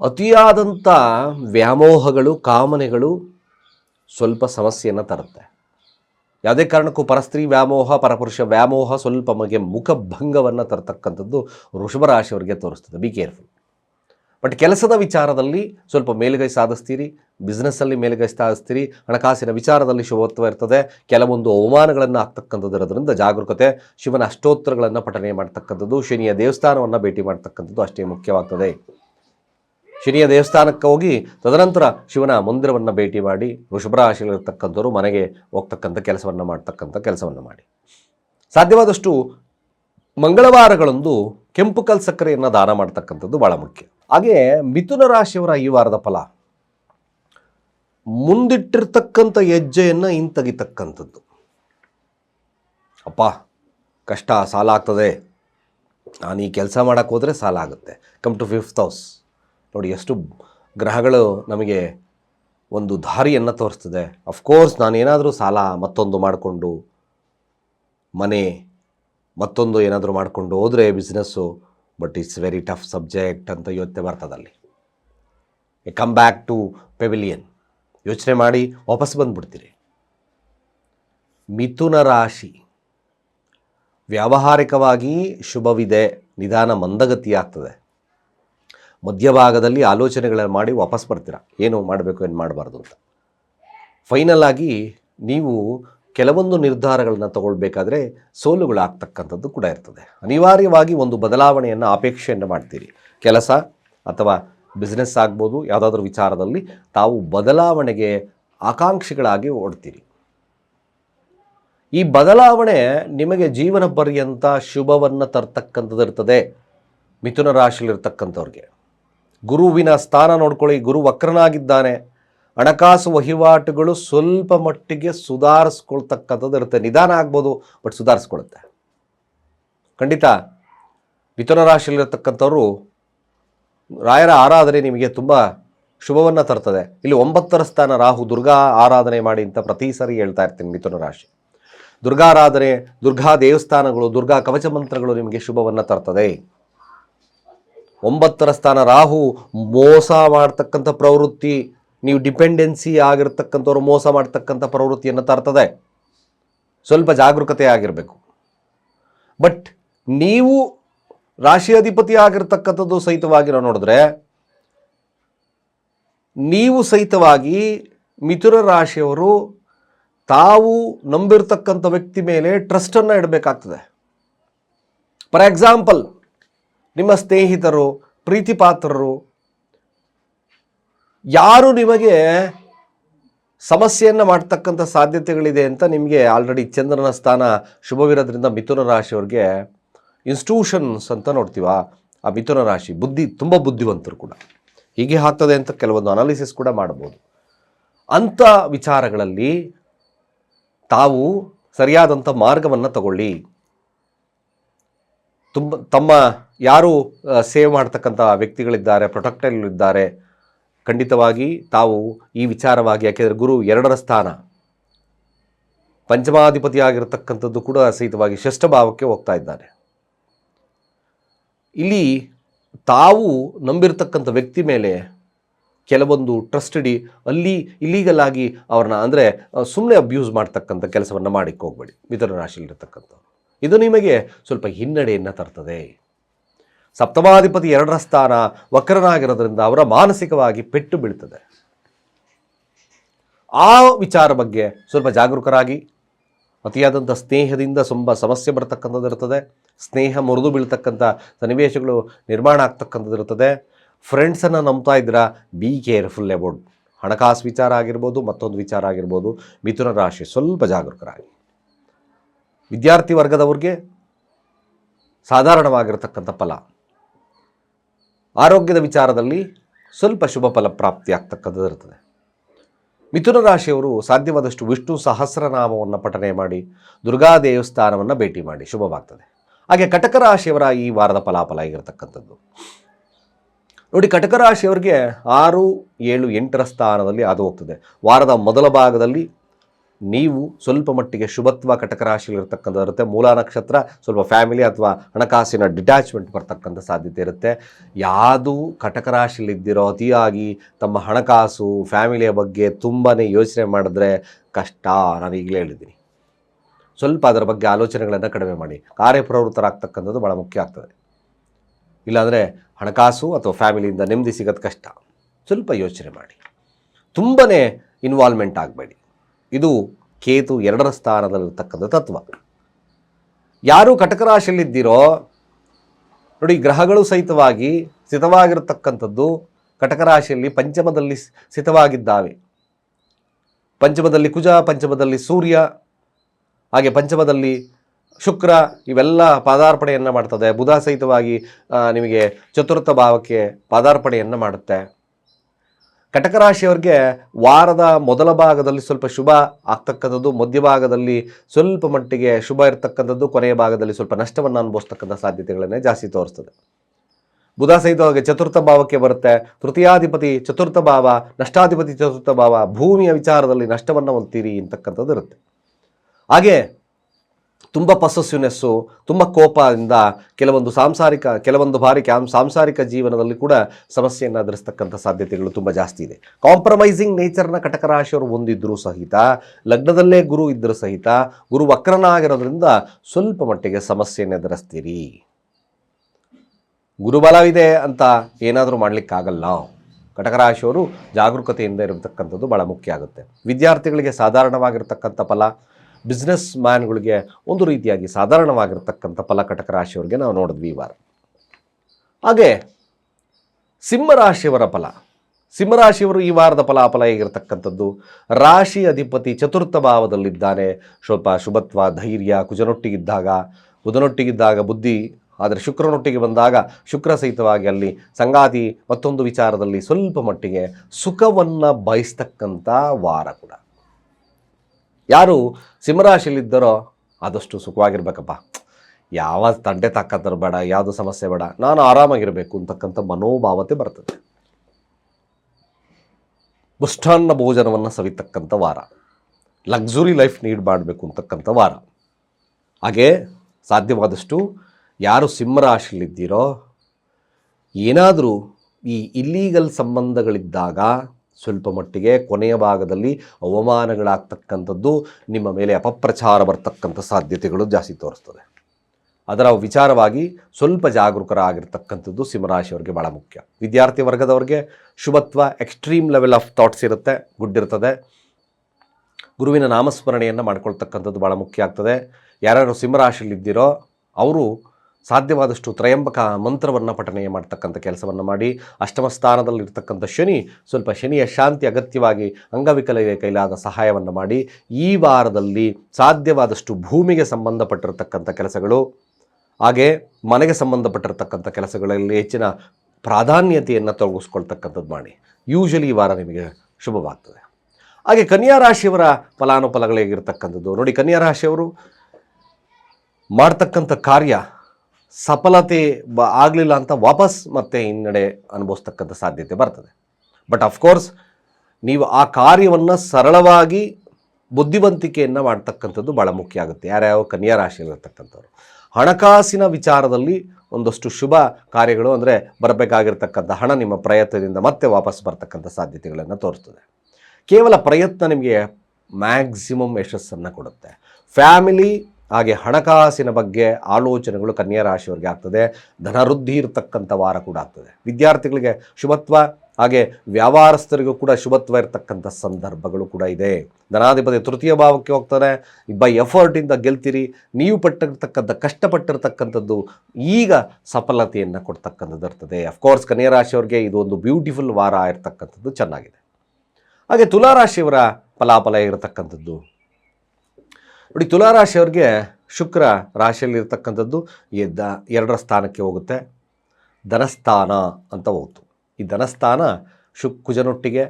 ಅತಿಯಾದಂಥ ವ್ಯಾಮೋಹಗಳು, ಕಾಮನೆಗಳು ಸ್ವಲ್ಪ ಸಮಸ್ಯೆಯನ್ನು ತರುತ್ತೆ. ಯಾವುದೇ ಕಾರಣಕ್ಕೂ ಪರಸ್ತ್ರೀ ವ್ಯಾಮೋಹ, ಪರಪುರುಷ ವ್ಯಾಮೋಹ ಸ್ವಲ್ಪ ಮಗೆ ಮುಖಭಂಗವನ್ನು ತರತಕ್ಕಂಥದ್ದು ವೃಷಭ ರಾಶಿಯವರಿಗೆ ತೋರಿಸ್ತದೆ. ಬಿ ಕೇರ್ಫುಲ್ ಬಟ್ ಕೆಲಸದ ವಿಚಾರದಲ್ಲಿ ಸ್ವಲ್ಪ ಮೇಲುಗೈ ಸಾಧಿಸ್ತೀರಿ ಬಿಸ್ನೆಸ್ಸಲ್ಲಿ ಮೇಲುಗೈ ಸಾಧಿಸ್ತೀರಿ, ಹಣಕಾಸಿನ ವಿಚಾರದಲ್ಲಿ ಶುಭತ್ವ ಇರ್ತದೆ. ಕೆಲವೊಂದು ಅವಮಾನಗಳನ್ನು ಆಗ್ತಕ್ಕಂಥದ್ದು ಇರೋದ್ರಿಂದ ಜಾಗರೂಕತೆ, ಶಿವನ ಅಷ್ಟೋತ್ತರಗಳನ್ನು ಪಠನೆ ಮಾಡ್ತಕ್ಕಂಥದ್ದು, ಶನಿಯ ದೇವಸ್ಥಾನವನ್ನು ಭೇಟಿ ಮಾಡ್ತಕ್ಕಂಥದ್ದು ಅಷ್ಟೇ ಮುಖ್ಯವಾಗ್ತದೆ. ಶನಿಯ ದೇವಸ್ಥಾನಕ್ಕೆ ಹೋಗಿ ತದನಂತರ ಶಿವನ ಮಂದಿರವನ್ನು ಭೇಟಿ ಮಾಡಿ ವೃಷಭರಾಶಿಯಲ್ಲಿರ್ತಕ್ಕಂಥವ್ರು ಮನೆಗೆ ಹೋಗ್ತಕ್ಕಂಥ ಕೆಲಸವನ್ನು ಮಾಡ್ತಕ್ಕಂಥ ಕೆಲಸವನ್ನು ಮಾಡಿ. ಸಾಧ್ಯವಾದಷ್ಟು ಮಂಗಳವಾರಗಳಂದು ಕೆಂಪು ಕಲ್ ಸಕ್ಕರೆಯನ್ನು ದಾನ ಮಾಡ್ತಕ್ಕಂಥದ್ದು ಭಾಳ ಮುಖ್ಯ. ಹಾಗೆ ಮಿಥುನ ರಾಶಿಯವರ ಈ ವಾರದ ಫಲ. ಮುಂದಿಟ್ಟಿರ್ತಕ್ಕಂಥ ಹೆಜ್ಜೆಯನ್ನು ಹಿಂತೆಗಿತಕ್ಕಂಥದ್ದು. ಅಪ್ಪ, ಕಷ್ಟ ಸಾಲ ಆಗ್ತದೆ ನಾನು ಈ ಕೆಲಸ ಮಾಡೋಕ್ಕೆ ಹೋದರೆ ಸಾಲ ಆಗುತ್ತೆ ಕಮ್ ಟು ಫಿಫ್ತ್ ಹೌಸ್ ನೋಡಿ, ಎಷ್ಟು ಗ್ರಹಗಳು ನಮಗೆ ಒಂದು ದಾರಿಯನ್ನು ತೋರಿಸ್ತದೆ. ಅಫ್ಕೋರ್ಸ್ ನಾನೇನಾದರೂ ಸಾಲ ಮತ್ತೊಂದು ಮಾಡಿಕೊಂಡು, ಮನೆ ಮತ್ತೊಂದು ಏನಾದರೂ ಮಾಡಿಕೊಂಡು ಹೋದರೆ business but it's very tough subject ಅಂತ ಯೋಚನೆ ಬರ್ತದಲ್ಲಿ a come back to pavilion ಯೋಚನೆ ಮಾಡಿ ವಾಪಸ್ ಬಂದುಬಿಡ್ತೀರಿ. ಮಿಥುನ ರಾಶಿ. ವ್ಯಾವಹಾರಿಕವಾಗಿ ಶುಭವಿದೆ, ನಿಧಾನ ಮಂದಗತಿ ಆಗ್ತದೆ ಮಧ್ಯಭಾಗದಲ್ಲಿ ಆಲೋಚನೆಗಳನ್ನು ಮಾಡಿ ವಾಪಸ್ ಬರ್ತೀರ? ಏನು ಮಾಡಬೇಕು, ಏನು ಮಾಡಬಾರ್ದು ಅಂತ. ಫೈನಲ್ ಆಗಿ ನೀವು ಕೆಲವೊಂದು ನಿರ್ಧಾರಗಳನ್ನು ತಗೊಳ್ಬೇಕಾದ್ರೆ ಸೋಲುಗಳಾಗ್ತಕ್ಕಂಥದ್ದು ಕೂಡ ಇರ್ತದೆ. ಅನಿವಾರ್ಯವಾಗಿ ಒಂದು ಬದಲಾವಣೆಯನ್ನು ಅಪೇಕ್ಷೆಯನ್ನು ಮಾಡ್ತೀರಿ. ಕೆಲಸ ಅಥವಾ ಬಿಸ್ನೆಸ್ ಆಗ್ಬೋದು, ಯಾವುದಾದ್ರೂ ವಿಚಾರದಲ್ಲಿ ತಾವು ಬದಲಾವಣೆಗೆ ಆಕಾಂಕ್ಷಿಗಳಾಗಿ ಓಡ್ತೀರಿ. ಈ ಬದಲಾವಣೆ ನಿಮಗೆ ಜೀವನ ಪರ್ಯಂತ ಶುಭವನ್ನು ತರ್ತಕ್ಕಂಥದ್ದು ಇರ್ತದೆ. ಮಿಥುನ ರಾಶಿಯಲ್ಲಿರ್ತಕ್ಕಂಥವ್ರಿಗೆ. ಗುರುವಿನ ಸ್ಥಾನ ನೋಡ್ಕೊಳ್ಳಿ, ಗುರು ವಕ್ರನಾಗಿದ್ದಾನೆ. ಹಣಕಾಸು ವಹಿವಾಟುಗಳು ಸ್ವಲ್ಪ ಮಟ್ಟಿಗೆ ಸುಧಾರಿಸ್ಕೊಳ್ತಕ್ಕಂಥದ್ದು ಇರುತ್ತೆ. ನಿಧಾನ ಆಗ್ಬೋದು, ಬಟ್ ಸುಧಾರಿಸ್ಕೊಳುತ್ತೆ. ಖಂಡಿತ ಮಿಥುನ ರಾಶಿಯಲ್ಲಿರ್ತಕ್ಕಂಥವ್ರು ರಾಯರ ಆರಾಧನೆ ನಿಮಗೆ ತುಂಬ ಶುಭವನ್ನು ತರ್ತದೆ. ಇಲ್ಲಿ ಒಂಬತ್ತರ ಸ್ಥಾನ ರಾಹು ದುರ್ಗಾ ಆರಾಧನೆ ಮಾಡಿ ಅಂತ ಪ್ರತಿ ಸರಿ ಹೇಳ್ತಾ ಇರ್ತೀನಿ ಮಿಥುನ ರಾಶಿ. ದುರ್ಗಾರಾಧನೆ ದುರ್ಗಾ ದೇವಸ್ಥಾನಗಳು, ದುರ್ಗಾ ಕವಚ ಮಂತ್ರಗಳು ನಿಮಗೆ ಶುಭವನ್ನು ತರ್ತದೆ. ಒಂಬತ್ತರ ಸ್ಥಾನ ರಾಹು ಮೋಸ ಮಾಡ್ತಕ್ಕಂಥ ಪ್ರವೃತ್ತಿ ನೀವು ಡಿಪೆಂಡೆನ್ಸಿ ಆಗಿರ್ತಕ್ಕಂಥವ್ರು, ಮೋಸ ಮಾಡ್ತಕ್ಕಂಥ ಪ್ರವೃತ್ತಿಯನ್ನು ತರ್ತದೆ. ಸ್ವಲ್ಪ ಜಾಗರೂಕತೆ ಆಗಿರಬೇಕು. ಬಟ್ ನೀವು ರಾಶಿ ಅಧಿಪತಿ ಆಗಿರ್ತಕ್ಕಂಥದ್ದು ಸಹಿತವಾಗಿ ನಾವು ನೋಡಿದ್ರೆ, ನೀವು ಸಹಿತವಾಗಿ ಮಿಥುರ ರಾಶಿಯವರು ತಾವು ನಂಬಿರ್ತಕ್ಕಂಥ ವ್ಯಕ್ತಿ ಮೇಲೆ ಟ್ರಸ್ಟನ್ನು ಇಡಬೇಕಾಗ್ತದೆ. ಫಾರ್ ಎಕ್ಸಾಂಪಲ್, ನಿಮ್ಮ ಸ್ನೇಹಿತರು, ಪ್ರೀತಿಪಾತ್ರರು ಯಾರು ನಿಮಗೆ ಸಮಸ್ಯೆಯನ್ನು ಮಾಡ್ತಕ್ಕಂಥ ಸಾಧ್ಯತೆಗಳಿದೆ ಅಂತ ನಿಮಗೆ ಆಲ್ರೆಡಿ ಚಂದ್ರನ ಸ್ಥಾನ ಶುಭವಿರೋದ್ರಿಂದ ಮಿಥುನ ರಾಶಿಯವ್ರಿಗೆ ಇನ್ಸ್ಟಿಟ್ಯೂಷನ್ಸ್ ಅಂತ ನೋಡ್ತೀವ? ಆ ಮಿಥುನ ರಾಶಿ ಬುದ್ಧಿ, ತುಂಬ ಬುದ್ಧಿವಂತರು ಕೂಡ. ಹೀಗೆ ಆಗ್ತದೆ ಅಂತ ಕೆಲವೊಂದು ಅನಾಲಿಸಿಸ್ ಕೂಡ ಮಾಡ್ಬೋದು. ಅಂಥ ವಿಚಾರಗಳಲ್ಲಿ ತಾವು ಸರಿಯಾದಂಥ ಮಾರ್ಗವನ್ನು ತಗೊಳ್ಳಿ. ತುಂಬ, ತಮ್ಮ ಯಾರು ಸೇವ್ ಮಾಡ್ತಕ್ಕಂಥ ವ್ಯಕ್ತಿಗಳಿದ್ದಾರೆ ಪ್ರೊಟೆಕ್ಟಲ್ಲಿದ್ದಾರೆ ಖಂಡಿತವಾಗಿ ತಾವು ಈ ವಿಚಾರವಾಗಿ, ಯಾಕೆಂದರೆ ಗುರು ಎರಡರ ಸ್ಥಾನ, ಪಂಚಮಾಧಿಪತಿಯಾಗಿರ್ತಕ್ಕಂಥದ್ದು ಕೂಡ ಸಹಿತವಾಗಿ ಷಷ್ಠಭಾವಕ್ಕೆ ಹೋಗ್ತಾ ಇದ್ದಾನೆ. ಇಲ್ಲಿ ತಾವು ನಂಬಿರತಕ್ಕಂಥ ವ್ಯಕ್ತಿ ಮೇಲೆ ಕೆಲವೊಂದು ಟ್ರಸ್ಟಡಿ ಅಲ್ಲಿ ಇಲ್ಲೀಗಲ್ ಆಗಿ ಅವ್ರನ್ನ ಅಂದರೆ ಸುಮ್ಮನೆ ಅಬ್ಯೂಸ್ ಮಾಡ್ತಕ್ಕಂಥ ಕೆಲಸವನ್ನು ಮಾಡಿಕ್ಕೆ ಹೋಗ್ಬೇಡಿ ಮಿಥುನ ರಾಶಿಯಲ್ಲಿರ್ತಕ್ಕಂಥವ್ರು. ಇದು ನಿಮಗೆ ಸ್ವಲ್ಪ ಹಿನ್ನಡೆಯನ್ನು ತರ್ತದೆ. ಸಪ್ತಮಾಧಿಪತಿ ಎರಡರ ಸ್ಥಾನ ವಕ್ರನಾಗಿರೋದ್ರಿಂದ ಅವರ ಮಾನಸಿಕವಾಗಿ ಪೆಟ್ಟು ಬೀಳ್ತದೆ. ಆ ವಿಚಾರ ಬಗ್ಗೆ ಸ್ವಲ್ಪ ಜಾಗರೂಕರಾಗಿ ಅತಿಯಾದಂಥ ಸ್ನೇಹದಿಂದ ತುಂಬ ಸಮಸ್ಯೆ ಬರ್ತಕ್ಕಂಥದ್ದು ಇರ್ತದೆ. ಸ್ನೇಹ ಮುರಿದು ಬೀಳ್ತಕ್ಕಂಥ ಸನ್ನಿವೇಶಗಳು ನಿರ್ಮಾಣ ಆಗ್ತಕ್ಕಂಥದ್ದು ಇರ್ತದೆ. ಫ್ರೆಂಡ್ಸನ್ನು ನಂಬ್ತಾ ಇದ್ದೀರಾ? ಬಿ ಕೇರ್ಫುಲ್ ಅಬೌಟ್ ಹಣಕಾಸು ವಿಚಾರ ಆಗಿರ್ಬೋದು, ಮತ್ತೊಂದು ವಿಚಾರ ಆಗಿರ್ಬೋದು. ಮಿಥುನ ರಾಶಿ ಸ್ವಲ್ಪ ಜಾಗರೂಕರಾಗಿ. ವಿದ್ಯಾರ್ಥಿ ವರ್ಗದವ್ರಿಗೆ ಸಾಧಾರಣವಾಗಿರತಕ್ಕಂಥ ಫಲ. ಆರೋಗ್ಯದ ವಿಚಾರದಲ್ಲಿ ಸ್ವಲ್ಪ ಶುಭ ಫಲ ಪ್ರಾಪ್ತಿ ಆಗ್ತಕ್ಕಂಥದ್ದು ಇರ್ತದೆ. ಮಿಥುನ ರಾಶಿಯವರು ಸಾಧ್ಯವಾದಷ್ಟು ವಿಷ್ಣು ಸಹಸ್ರನಾಮವನ್ನು ಪಠನೆ ಮಾಡಿ, ದುರ್ಗಾ ದೇವಸ್ಥಾನವನ್ನು ಭೇಟಿ ಮಾಡಿ, ಶುಭವಾಗ್ತದೆ. ಹಾಗೆ ಕಟಕ ರಾಶಿಯವರ ಈ ವಾರದ ಫಲಾಫಲ ಆಗಿರತಕ್ಕಂಥದ್ದು. ನೋಡಿ, ಕಟಕ ರಾಶಿಯವರಿಗೆ ಆರು, ಏಳು, ಎಂಟರ ಸ್ಥಾನದಲ್ಲಿ ಅದು ಹೋಗ್ತದೆ. ವಾರದ ಮೊದಲ ಭಾಗದಲ್ಲಿ ನೀವು ಸ್ವಲ್ಪ ಮಟ್ಟಿಗೆ ಶುಭತ್ವ ಕಟಕ ರಾಶಿಯಲ್ಲಿ ಇರುತ್ತೆ. ಮೂಲ ನಕ್ಷತ್ರ ಸ್ವಲ್ಪ ಫ್ಯಾಮಿಲಿ ಅಥವಾ ಹಣಕಾಸಿನ ಡಿಟ್ಯಾಚ್ಮೆಂಟ್ ಬರ್ತಕ್ಕಂಥ ಸಾಧ್ಯತೆ ಇರುತ್ತೆ. ಯಾವುದು ಕಟಕ ರಾಶಿಯಲ್ಲಿ ಇದ್ದಿರೋ ಅತಿಯಾಗಿ ತಮ್ಮ ಹಣಕಾಸು ಫ್ಯಾಮಿಲಿಯ ಬಗ್ಗೆ ತುಂಬಾ ಯೋಚನೆ ಮಾಡಿದ್ರೆ ಕಷ್ಟ. ನಾನು ಈಗಲೇ ಹೇಳಿದ್ದೀನಿ. ಸ್ವಲ್ಪ ಅದರ ಬಗ್ಗೆ ಆಲೋಚನೆಗಳನ್ನು ಕಡಿಮೆ ಮಾಡಿ. ಕಾರ್ಯಪ್ರವೃತ್ತರಾಗ್ತಕ್ಕಂಥದ್ದು ಭಾಳ ಮುಖ್ಯ ಆಗ್ತದೆ. ಇಲ್ಲಾಂದರೆ ಹಣಕಾಸು ಅಥವಾ ಫ್ಯಾಮಿಲಿಯಿಂದ ನೆಮ್ಮದಿ ಸಿಗೋದು ಕಷ್ಟ. ಸ್ವಲ್ಪ ಯೋಚನೆ ಮಾಡಿ. ತುಂಬನೇ ಇನ್ವಾಲ್ವ್ಮೆಂಟ್ ಆಗಬೇಡಿ. ಇದು ಕೇತು ಎರಡರ ಸ್ಥಾನದಲ್ಲಿರ್ತಕ್ಕಂಥ ತತ್ವ. ಯಾರು ಕಟಕ ರಾಶಿಯಲ್ಲಿದ್ದೀರೋ ನೋಡಿ ಗ್ರಹಗಳು ಸಹಿತವಾಗಿ ಸ್ಥಿತವಾಗಿರತಕ್ಕಂಥದ್ದು ಕಟಕ ರಾಶಿಯಲ್ಲಿ ಪಂಚಮದಲ್ಲಿ ಸ್ಥಿತವಾಗಿದ್ದಾವೆ. ಪಂಚಮದಲ್ಲಿ ಕುಜ, ಪಂಚಮದಲ್ಲಿ ಸೂರ್ಯ, ಹಾಗೆ ಪಂಚಮದಲ್ಲಿ ಶುಕ್ರ ಇವೆಲ್ಲ ಪಾದಾರ್ಪಣೆಯನ್ನು ಮಾಡ್ತದೆ. ಬುಧ ಸಹಿತವಾಗಿ ನಿಮಗೆ ಚತುರ್ಥ ಭಾವಕ್ಕೆ ಪಾದಾರ್ಪಣೆಯನ್ನು ಮಾಡುತ್ತೆ. ಕಟಕ ರಾಶಿಯವರಿಗೆ ವಾರದ ಮೊದಲ ಭಾಗದಲ್ಲಿ ಸ್ವಲ್ಪ ಶುಭ ಆಗ್ತಕ್ಕಂಥದ್ದು ಮಧ್ಯಭಾಗದಲ್ಲಿ ಸ್ವಲ್ಪ ಮಟ್ಟಿಗೆ ಶುಭ ಇರತಕ್ಕಂಥದ್ದು, ಕೊನೆಯ ಭಾಗದಲ್ಲಿ ಸ್ವಲ್ಪ ನಷ್ಟವನ್ನು ಅನುಭವಿಸ್ತಕ್ಕಂಥ ಸಾಧ್ಯತೆಗಳನ್ನೇ ಜಾಸ್ತಿ ತೋರಿಸ್ತದೆ. ಬುಧ ಸಹಿತವಾಗಿ ಚತುರ್ಥ ಭಾವಕ್ಕೆ ಬರುತ್ತೆ. ತೃತೀಯಾಧಿಪತಿ ಚತುರ್ಥ ಭಾವ, ನಷ್ಟಾಧಿಪತಿ ಚತುರ್ಥ ಭಾವ, ಭೂಮಿಯ ವಿಚಾರದಲ್ಲಿ ನಷ್ಟವನ್ನು ಹೊಂದ್ತೀರಿ ಅಂತಕ್ಕಂಥದ್ದು ಇರುತ್ತೆ. ಹಾಗೆ ತುಂಬ ಪಸಸ್ಸಿನೆಸ್ಸು ತುಂಬ ಕೋಪದಿಂದ ಕೆಲವೊಂದು ಸಾಂಸಾರಿಕ, ಕೆಲವೊಂದು ಬಾರಿ ಕ್ಯಾಮ್, ಸಾಂಸಾರಿಕ ಜೀವನದಲ್ಲಿ ಕೂಡ ಸಮಸ್ಯೆಯನ್ನು ಎದುರಿಸ್ತಕ್ಕಂಥ ಸಾಧ್ಯತೆಗಳು ತುಂಬ ಜಾಸ್ತಿ ಇದೆ. ಕಾಂಪ್ರಮೈಸಿಂಗ್ ನೇಚರ್ನ ಕಟಕ ರಾಶಿಯವರು ಹೊಂದಿದ್ರೂ ಸಹಿತ, ಲಗ್ನದಲ್ಲೇ ಗುರು ಇದ್ದರೂ ಸಹಿತ, ಗುರು ವಕ್ರನಾಗಿರೋದ್ರಿಂದ ಸ್ವಲ್ಪ ಮಟ್ಟಿಗೆ ಸಮಸ್ಯೆಯನ್ನು ಎದುರಿಸ್ತೀರಿ. ಗುರುಬಲವಿದೆ ಅಂತ ಏನಾದರೂ ಮಾಡಲಿಕ್ಕಾಗಲ್ಲ. ಕಟಕ ರಾಶಿಯವರು ಜಾಗರೂಕತೆಯಿಂದ ಇರತಕ್ಕಂಥದ್ದು ಭಾಳ ಮುಖ್ಯ ಆಗುತ್ತೆ. ವಿದ್ಯಾರ್ಥಿಗಳಿಗೆ ಸಾಧಾರಣವಾಗಿರ್ತಕ್ಕಂಥ ಫಲ ಬಿಸ್ನೆಸ್ ಮ್ಯಾನ್ಗಳಿಗೆ ಒಂದು ರೀತಿಯಾಗಿ ಸಾಧಾರಣವಾಗಿರ್ತಕ್ಕಂಥ ಫಲಕಟಕ ರಾಶಿಯವರಿಗೆ ನಾವು ನೋಡಿದ್ವಿ ಈ ವಾರ. ಹಾಗೆ ಸಿಂಹರಾಶಿಯವರ ಫಲ. ಸಿಂಹರಾಶಿಯವರು ಈ ವಾರದ ಫಲಾಫಲ ಹೇಗಿರತಕ್ಕಂಥದ್ದು? ರಾಶಿ ಅಧಿಪತಿ ಚತುರ್ಥ ಭಾವದಲ್ಲಿದ್ದಾನೆ. ಸ್ವಲ್ಪ ಶುಭತ್ವ, ಧೈರ್ಯ, ಕುಜನೊಟ್ಟಿಗಿದ್ದಾಗ, ಬುಧನೊಟ್ಟಿಗಿದ್ದಾಗ ಬುದ್ಧಿ, ಆದರೆ ಶುಕ್ರನೊಟ್ಟಿಗೆ ಬಂದಾಗ ಶುಕ್ರ ಸಹಿತವಾಗಿ ಅಲ್ಲಿ ಸಂಗಾತಿ ಮತ್ತೊಂದು ವಿಚಾರದಲ್ಲಿ ಸ್ವಲ್ಪ ಮಟ್ಟಿಗೆ ಸುಖವನ್ನು ಬಯಸ್ತಕ್ಕಂಥ ವಾರ ಕೂಡ. ಯಾರು ಸಿಂಹರಾಶಿಯಲ್ಲಿದ್ದರೋ ಆದಷ್ಟು ಸುಖವಾಗಿರ್ಬೇಕಪ್ಪ. ಯಾವ ತಂಟೆ ತಾಕತ್ತರು ಬೇಡ, ಯಾವುದು ಸಮಸ್ಯೆ ಬೇಡ, ನಾನು ಆರಾಮಾಗಿರಬೇಕು ಅಂತಕ್ಕಂಥ ಮನೋಭಾವತೆ ಬರ್ತದೆ. ಮುಷ್ಟಾನ್ನ ಭೋಜನವನ್ನು ಸವಿತಕ್ಕಂಥ ವಾರ. ಲಕ್ಸುರಿ ಲೈಫ್ ನೀಡ್ ಮಾಡಬೇಕು ಅಂತಕ್ಕಂಥ ವಾರ. ಹಾಗೆ ಸಾಧ್ಯವಾದಷ್ಟು ಯಾರು ಸಿಂಹರಾಶಿಲಿದ್ದೀರೋ ಏನಾದರೂ ಈ ಇಲ್ಲೀಗಲ್ ಸಂಬಂಧಗಳಿದ್ದಾಗ ಸ್ವಲ್ಪ ಮಟ್ಟಿಗೆ ಕೊನೆಯ ಭಾಗದಲ್ಲಿ ಅವಮಾನಗಳಾಗ್ತಕ್ಕಂಥದ್ದು ನಿಮ್ಮ ಮೇಲೆ ಅಪಪ್ರಚಾರ ಬರ್ತಕ್ಕಂಥ ಸಾಧ್ಯತೆಗಳು ಜಾಸ್ತಿ ತೋರಿಸ್ತದೆ. ಅದರ ವಿಚಾರವಾಗಿ ಸ್ವಲ್ಪ ಜಾಗರೂಕರಾಗಿರ್ತಕ್ಕಂಥದ್ದು ಸಿಂಹರಾಶಿಯವರಿಗೆ ಭಾಳ ಮುಖ್ಯ. ವಿದ್ಯಾರ್ಥಿ ವರ್ಗದವರಿಗೆ ಶುಭತ್ವ ಎಕ್ಸ್ಟ್ರೀಮ್ ಲೆವೆಲ್ ಆಫ್ ಥಾಟ್ಸ್ ಇರುತ್ತೆ ಗುಡ್ ಇರ್ತದೆ ಗುರುವಿನ ನಾಮಸ್ಮರಣೆಯನ್ನು ಮಾಡ್ಕೊಳ್ತಕ್ಕಂಥದ್ದು ಭಾಳ ಮುಖ್ಯ ಆಗ್ತದೆ. ಯಾರ್ಯಾರು ಸಿಂಹರಾಶಿಯಲ್ಲಿದ್ದೀರೋ, ಅವರು ಸಾಧ್ಯವಾದಷ್ಟು ತ್ರಯಂಬಕ ಮಂತ್ರವನ್ನು ಪಠನೆ ಮಾಡ್ತಕ್ಕಂಥ ಕೆಲಸವನ್ನು ಮಾಡಿ ಅಷ್ಟಮ ಸ್ಥಾನದಲ್ಲಿರ್ತಕ್ಕಂಥ ಶನಿ ಸ್ವಲ್ಪ ಶನಿಯ ಶಾಂತಿ ಅಗತ್ಯವಾಗಿ ಅಂಗವಿಕಲರಿಗೆ ಕೈಲಾದ ಸಹಾಯವನ್ನು ಮಾಡಿ ಈ ವಾರದಲ್ಲಿ ಸಾಧ್ಯವಾದಷ್ಟು ಭೂಮಿಗೆ ಸಂಬಂಧಪಟ್ಟಿರತಕ್ಕಂಥ ಕೆಲಸಗಳು, ಹಾಗೆ ಮನೆಗೆ ಸಂಬಂಧಪಟ್ಟಿರತಕ್ಕಂಥ ಕೆಲಸಗಳಲ್ಲಿ ಹೆಚ್ಚಿನ ಪ್ರಾಧಾನ್ಯತೆಯನ್ನು ತೊಡಗಿಸ್ಕೊಳ್ತಕ್ಕಂಥದ್ದು ಮಾಡಿ. ಯೂಶಲಿ ಈ ವಾರ ನಿಮಗೆ ಶುಭವಾಗ್ತದೆ. ಹಾಗೆ ಕನ್ಯಾ ರಾಶಿಯವರ ಫಲಾನುಫಲಗಳು ಹೇಗಿರ್ತಕ್ಕಂಥದ್ದು ನೋಡಿ ಕನ್ಯಾ ರಾಶಿಯವರು ಮಾಡ್ತಕ್ಕಂಥ ಕಾರ್ಯ ಸಫಲತೆ ಬ ಆಗಲಿಲ್ಲ ಅಂತ ವಾಪಸ್ ಮತ್ತೆ ಹಿನ್ನಡೆ ಅನುಭವಿಸ್ತಕ್ಕಂಥ ಸಾಧ್ಯತೆ ಬರ್ತದೆ. ಬಟ್ ಅಫ್ಕೋರ್ಸ್ ನೀವು ಆ ಕಾರ್ಯವನ್ನು ಸರಳವಾಗಿ ಬುದ್ಧಿವಂತಿಕೆಯನ್ನು ಮಾಡ್ತಕ್ಕಂಥದ್ದು ಭಾಳ ಮುಖ್ಯ ಆಗುತ್ತೆ. ಯಾರ್ಯಾವ ಕನ್ಯಾ ರಾಶಿಯಲ್ಲಿರ್ತಕ್ಕಂಥವ್ರು. ಹಣಕಾಸಿನ ವಿಚಾರದಲ್ಲಿ ಒಂದಷ್ಟು ಶುಭ ಕಾರ್ಯಗಳು ಅಂದರೆ ಬರಬೇಕಾಗಿರ್ತಕ್ಕಂಥ ಹಣ ನಿಮ್ಮ ಪ್ರಯತ್ನದಿಂದ ಮತ್ತೆ ವಾಪಸ್ ಬರ್ತಕ್ಕಂಥ ಸಾಧ್ಯತೆಗಳನ್ನು ತೋರಿಸ್ತದೆ. ಕೇವಲ ಪ್ರಯತ್ನ ನಿಮಗೆ ಮ್ಯಾಕ್ಸಿಮಮ್ ಯಶಸ್ಸನ್ನು ಕೊಡುತ್ತೆ. ಫ್ಯಾಮಿಲಿ ಹಾಗೆ ಹಣಕಾಸಿನ ಬಗ್ಗೆ ಆಲೋಚನೆಗಳು ಕನ್ಯಾ ರಾಶಿಯವರಿಗೆ ಆಗ್ತದೆ. ಧನವೃದ್ಧಿ ಇರತಕ್ಕಂಥ ವಾರ ಕೂಡ ಆಗ್ತದೆ. ವಿದ್ಯಾರ್ಥಿಗಳಿಗೆ ಶುಭತ್ವ ಹಾಗೆ ವ್ಯಾಪಾರಸ್ಥರಿಗೂ ಕೂಡ ಶುಭತ್ವ ಇರತಕ್ಕಂಥ ಸಂದರ್ಭಗಳು ಕೂಡ ಇದೆ. ಧನಾಧಿಪತಿ ತೃತೀಯ ಭಾವಕ್ಕೆ ಹೋಗ್ತಾರೆ ಬೈ ಎಫರ್ಟಿಂದ ಗೆಲ್ತೀರಿ. ನೀವು ಪಟ್ಟಿರ್ತಕ್ಕಂಥ, ಕಷ್ಟಪಟ್ಟಿರ್ತಕ್ಕಂಥದ್ದು ಈಗ ಸಫಲತೆಯನ್ನು ಕೊಡ್ತಕ್ಕಂಥದ್ದು ಇರ್ತದೆ. ಅಫ್ಕೋರ್ಸ್ ಕನ್ಯಾ ರಾಶಿಯವರಿಗೆ ಇದು ಒಂದು ಬ್ಯೂಟಿಫುಲ್ ವಾರ ಇರತಕ್ಕಂಥದ್ದು ಚೆನ್ನಾಗಿದೆ. ಹಾಗೆ ತುಲಾರಾಶಿಯವರ ಫಲಾಫಲ ಇರತಕ್ಕಂಥದ್ದು ನೋಡಿ, ತುಲಾರಾಶಿಯವ್ರಿಗೆ ಶುಕ್ರ ರಾಶಿಯಲ್ಲಿ ಇರ್ತಕ್ಕಂಥದ್ದು ಎದ್ದ ಎರಡರ ಸ್ಥಾನಕ್ಕೆ ಹೋಗುತ್ತೆ. ಧನಸ್ಥಾನ ಅಂತ ಹೋಗ್ತು. ಈ ಧನಸ್ಥಾನ ಶುಕ್ ಕುಜನೊಟ್ಟಿಗೆ,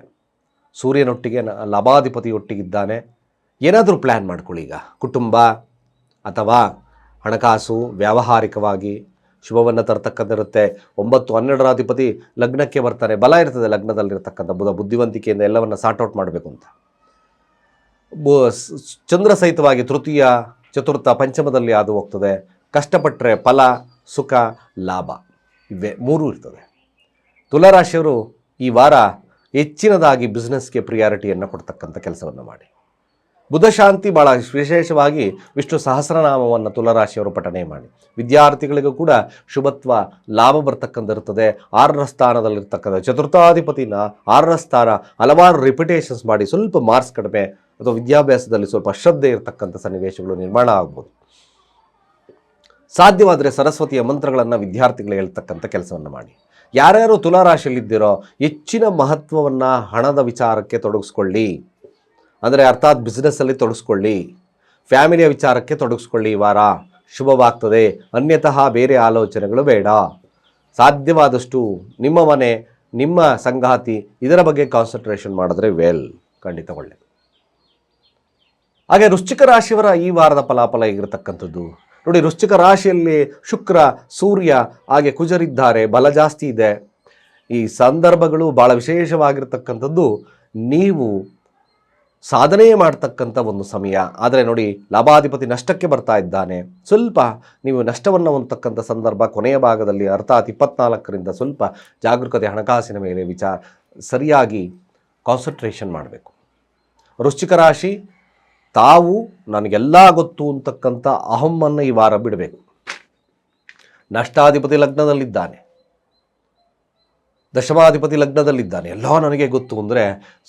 ಸೂರ್ಯನೊಟ್ಟಿಗೆ ಲಭಾಧಿಪತಿಯೊಟ್ಟಿಗಿದ್ದಾನೆ. ಏನಾದರೂ ಪ್ಲ್ಯಾನ್ ಮಾಡ್ಕೊಳ್ಳಿ ಈಗ. ಕುಟುಂಬ ಅಥವಾ ಹಣಕಾಸು ವ್ಯಾವಹಾರಿಕವಾಗಿ ಶುಭವನ್ನು ತರ್ತಕ್ಕಂಥಿರುತ್ತೆ ಒಂಬತ್ತು ಹನ್ನೆರಡರ ಅಧಿಪತಿ ಲಗ್ನಕ್ಕೆ ಬರ್ತಾರೆ ಬಲ ಇರ್ತದೆ ಲಗ್ನದಲ್ಲಿರ್ತಕ್ಕಂಥ ಬುಧ ಬುದ್ಧಿವಂತಿಕೆಯಿಂದ ಎಲ್ಲವನ್ನು ಸಾರ್ಟ್ ಔಟ್ ಮಾಡಬೇಕು ಅಂತ. ಚಂದ್ರ ಸಹಿತವಾಗಿ ತೃತೀಯ, ಚತುರ್ಥ, ಪಂಚಮದಲ್ಲಿ ಅದು ಹೋಗ್ತದೆ. ಕಷ್ಟಪಟ್ಟರೆ ಫಲ, ಸುಖ, ಲಾಭ ಇವೆ, ಮೂರೂ ಇರ್ತದೆ. ತುಲಾರಾಶಿಯವರು ಈ ವಾರ ಹೆಚ್ಚಿನದಾಗಿ ಬಿಸ್ನೆಸ್ಗೆ ಪ್ರಿಯಾರಿಟಿಯನ್ನು ಕೊಡ್ತಕ್ಕಂಥ ಕೆಲಸವನ್ನು ಮಾಡಿ. ಬುಧಶಾಂತಿ ಭಾಳ ವಿಶೇಷವಾಗಿ ವಿಷ್ಣು ಸಹಸ್ರನಾಮವನ್ನು ತುಲಾರಾಶಿಯವರು ಪಠನೆ ಮಾಡಿ. ವಿದ್ಯಾರ್ಥಿಗಳಿಗೂ ಕೂಡ ಶುಭತ್ವ, ಲಾಭ ಬರ್ತಕ್ಕಂಥ ಇರ್ತದೆ ಆರರ ಸ್ಥಾನದಲ್ಲಿರ್ತಕ್ಕಂಥ ಚತುರ್ಥಾಧಿಪತಿನ ಆರರ ಸ್ಥಾನ ಹಲವಾರು ರಿಪಿಟೇಷನ್ಸ್ ಮಾಡಿ ಸ್ವಲ್ಪ ಮಾರ್ಕ್ಸ್ ಕಡಿಮೆ ಅಥವಾ ವಿದ್ಯಾಭ್ಯಾಸದಲ್ಲಿ ಸ್ವಲ್ಪ ಶ್ರದ್ಧೆ ಇರತಕ್ಕಂಥ ಸನ್ನಿವೇಶಗಳು ನಿರ್ಮಾಣ ಆಗ್ಬೋದು. ಸಾಧ್ಯವಾದರೆ ಸರಸ್ವತಿಯ ಮಂತ್ರಗಳನ್ನು ವಿದ್ಯಾರ್ಥಿಗಳಿಗೆ ಹೇಳ್ತಕ್ಕಂಥ ಕೆಲಸವನ್ನು ಮಾಡಿ. ಯಾರ್ಯಾರು ತುಲಾರಾಶಿಯಲ್ಲಿದ್ದೀರೋ ಹೆಚ್ಚಿನ ಮಹತ್ವವನ್ನು ಹಣದ ವಿಚಾರಕ್ಕೆ ತೊಡಗಿಸ್ಕೊಳ್ಳಿ. ಅಂದರೆ ಅರ್ಥಾತ್ ಬಿಸ್ನೆಸ್ಸಲ್ಲಿ ತೊಡಗಿಸ್ಕೊಳ್ಳಿ. ಫ್ಯಾಮಿಲಿಯ ವಿಚಾರಕ್ಕೆ ತೊಡಗಿಸ್ಕೊಳ್ಳಿ ಈ ವಾರ. ಶುಭವಾಗ್ತದೆ. ಅನ್ಯತಃ ಬೇರೆ ಆಲೋಚನೆಗಳು ಬೇಡ. ಸಾಧ್ಯವಾದಷ್ಟು ನಿಮ್ಮ ಮನೆ, ನಿಮ್ಮ ಸಂಗಾತಿ ಇದರ ಬಗ್ಗೆ ಕಾನ್ಸಂಟ್ರೇಷನ್ ಮಾಡಿದ್ರೆ ವೆಲ್ ಖಂಡಿತ ಒಳ್ಳೆಯದು ಹಾಗೆ ವೃಶ್ಚಿಕ ರಾಶಿಯವರ ಈ ವಾರದ ಫಲಾಫಲ ಇರತಕ್ಕಂಥದ್ದು ನೋಡಿ, ವೃಶ್ಚಿಕ ರಾಶಿಯಲ್ಲಿ ಶುಕ್ರ, ಸೂರ್ಯ ಹಾಗೆ ಕುಜರಿದ್ದಾರೆ, ಬಲ ಜಾಸ್ತಿ ಇದೆ. ಈ ಸಂದರ್ಭಗಳು ಭಾಳ ವಿಶೇಷವಾಗಿರ್ತಕ್ಕಂಥದ್ದು. ನೀವು ಸಾಧನೆ ಮಾಡ್ತಕ್ಕಂಥ ಒಂದು ಸಮಯ. ಆದರೆ ನೋಡಿ, ಲಾಭಾಧಿಪತಿ ನಷ್ಟಕ್ಕೆ ಬರ್ತಾ ಇದ್ದಾನೆ. ಸ್ವಲ್ಪ ನೀವು ನಷ್ಟವನ್ನು ಹೊಂದತಕ್ಕಂಥ ಸಂದರ್ಭ ಕೊನೆಯ ಭಾಗದಲ್ಲಿ, ಅರ್ಥಾತ್ ಇಪ್ಪತ್ನಾಲ್ಕರಿಂದ ಸ್ವಲ್ಪ ಜಾಗರೂಕತೆ ಹಣಕಾಸಿನ ಮೇಲೆ ವಿಚಾರ, ಸರಿಯಾಗಿ ಕಾನ್ಸಂಟ್ರೇಷನ್ ಮಾಡಬೇಕು. ವೃಶ್ಚಿಕ ರಾಶಿ ತಾವು ನನಗೆಲ್ಲ ಗೊತ್ತು ಅಂತಕ್ಕಂಥ ಅಹಮ್ಮನ್ನು ಈ ವಾರ ಬಿಡಬೇಕು. ನಷ್ಟಾಧಿಪತಿ ಲಗ್ನದಲ್ಲಿದ್ದಾನೆ. ದಶಮಾಧಿಪತಿ ಲಗ್ನದಲ್ಲಿದ್ದಾನೆ. ಎಲ್ಲ ನನಗೆ ಗೊತ್ತು ಅಂದರೆ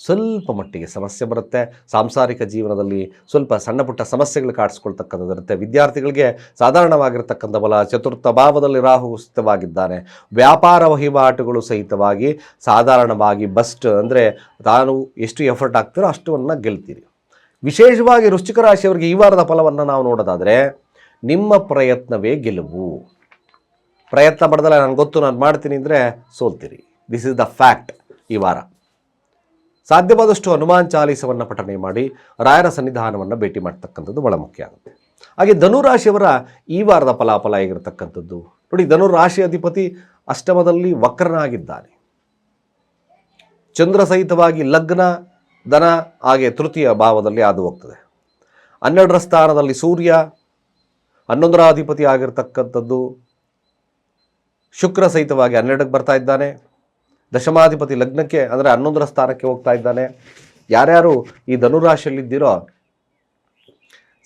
ಸ್ವಲ್ಪ ಮಟ್ಟಿಗೆ ಸಮಸ್ಯೆ ಬರುತ್ತೆ. ಸಾಂಸಾರಿಕ ಜೀವನದಲ್ಲಿ ಸ್ವಲ್ಪ ಸಣ್ಣ ಪುಟ್ಟ ಸಮಸ್ಯೆಗಳು ಕಾಡಿಸ್ಕೊಳ್ತಕ್ಕಂಥದ್ದು ಇರುತ್ತೆ. ವಿದ್ಯಾರ್ಥಿಗಳಿಗೆ ಸಾಧಾರಣವಾಗಿರ್ತಕ್ಕಂಥ ಬಲ ಚತುರ್ಥ ಭಾವದಲ್ಲಿ ರಾಹು ಸ್ಥಿತವಾಗಿದ್ದಾನೆ. ವ್ಯಾಪಾರ ವಹಿವಾಟುಗಳು ಸಹಿತವಾಗಿ ಸಾಧಾರಣವಾಗಿ ಬಸ್ಟ್ ಅಂದರೆ ತಾನು ಎಷ್ಟು ಎಫರ್ಟ್ ಆಗ್ತೀರೋ ಅಷ್ಟನ್ನು ಗೆಲ್ತೀರಿ. ವಿಶೇಷವಾಗಿ ವೃಶ್ಚಿಕ ರಾಶಿಯವರಿಗೆ ಈ ವಾರದ ಫಲವನ್ನು ನಾವು ನೋಡೋದಾದರೆ ನಿಮ್ಮ ಪ್ರಯತ್ನವೇ ಗೆಲುವು. ಪ್ರಯತ್ನ ಪಡೆದಲ್ಲ ನನಗೆ ಗೊತ್ತು, ನಾನು ಮಾಡ್ತೀನಿ ಅಂದರೆ ಸೋಲ್ತೀರಿ. ದಿಸ್ ಇಸ್ ದ ಫ್ಯಾಕ್ಟ್ ಈ ವಾರ. ಸಾಧ್ಯವಾದಷ್ಟು ಹನುಮಾನ್ ಚಾಲೀಸವನ್ನು ಪಠನೆ ಮಾಡಿ, ರಾಯರ ಸನ್ನಿಧಾನವನ್ನು ಭೇಟಿ ಮಾಡ್ತಕ್ಕಂಥದ್ದು ಬಹಳ ಮುಖ್ಯ ಆಗುತ್ತೆ. ಹಾಗೆ ಧನುರಾಶಿಯವರ ಈ ವಾರದ ಫಲಾಫಲ ಆಗಿರತಕ್ಕಂಥದ್ದು ನೋಡಿ ಧನುರಾಶಿ ಅಧಿಪತಿ ಅಷ್ಟಮದಲ್ಲಿ ವಕ್ರನಾಗಿದ್ದಾನೆ. ಚಂದ್ರ ಸಹಿತವಾಗಿ ಲಗ್ನ ದನ ಹಾಗೆ ತೃತೀಯ ಭಾವದಲ್ಲಿ ಹಾದು ಹೋಗ್ತದೆ. ಹನ್ನೆರಡರ ಸ್ಥಾನದಲ್ಲಿ ಸೂರ್ಯ ಹನ್ನೊಂದರ ಅಧಿಪತಿ ಆಗಿರತಕ್ಕಂಥದ್ದು. ಶುಕ್ರ ಸಹಿತವಾಗಿ ಹನ್ನೆರಡಕ್ಕೆ ಬರ್ತಾ ಇದ್ದಾನೆ. ದಶಮಾಧಿಪತಿ ಲಗ್ನಕ್ಕೆ, ಅಂದರೆ ಹನ್ನೊಂದರ ಸ್ಥಾನಕ್ಕೆ ಹೋಗ್ತಾ ಇದ್ದಾನೆ. ಯಾರ್ಯಾರು ಈ ಧನುರಾಶಿಯಲ್ಲಿದ್ದೀರೋ,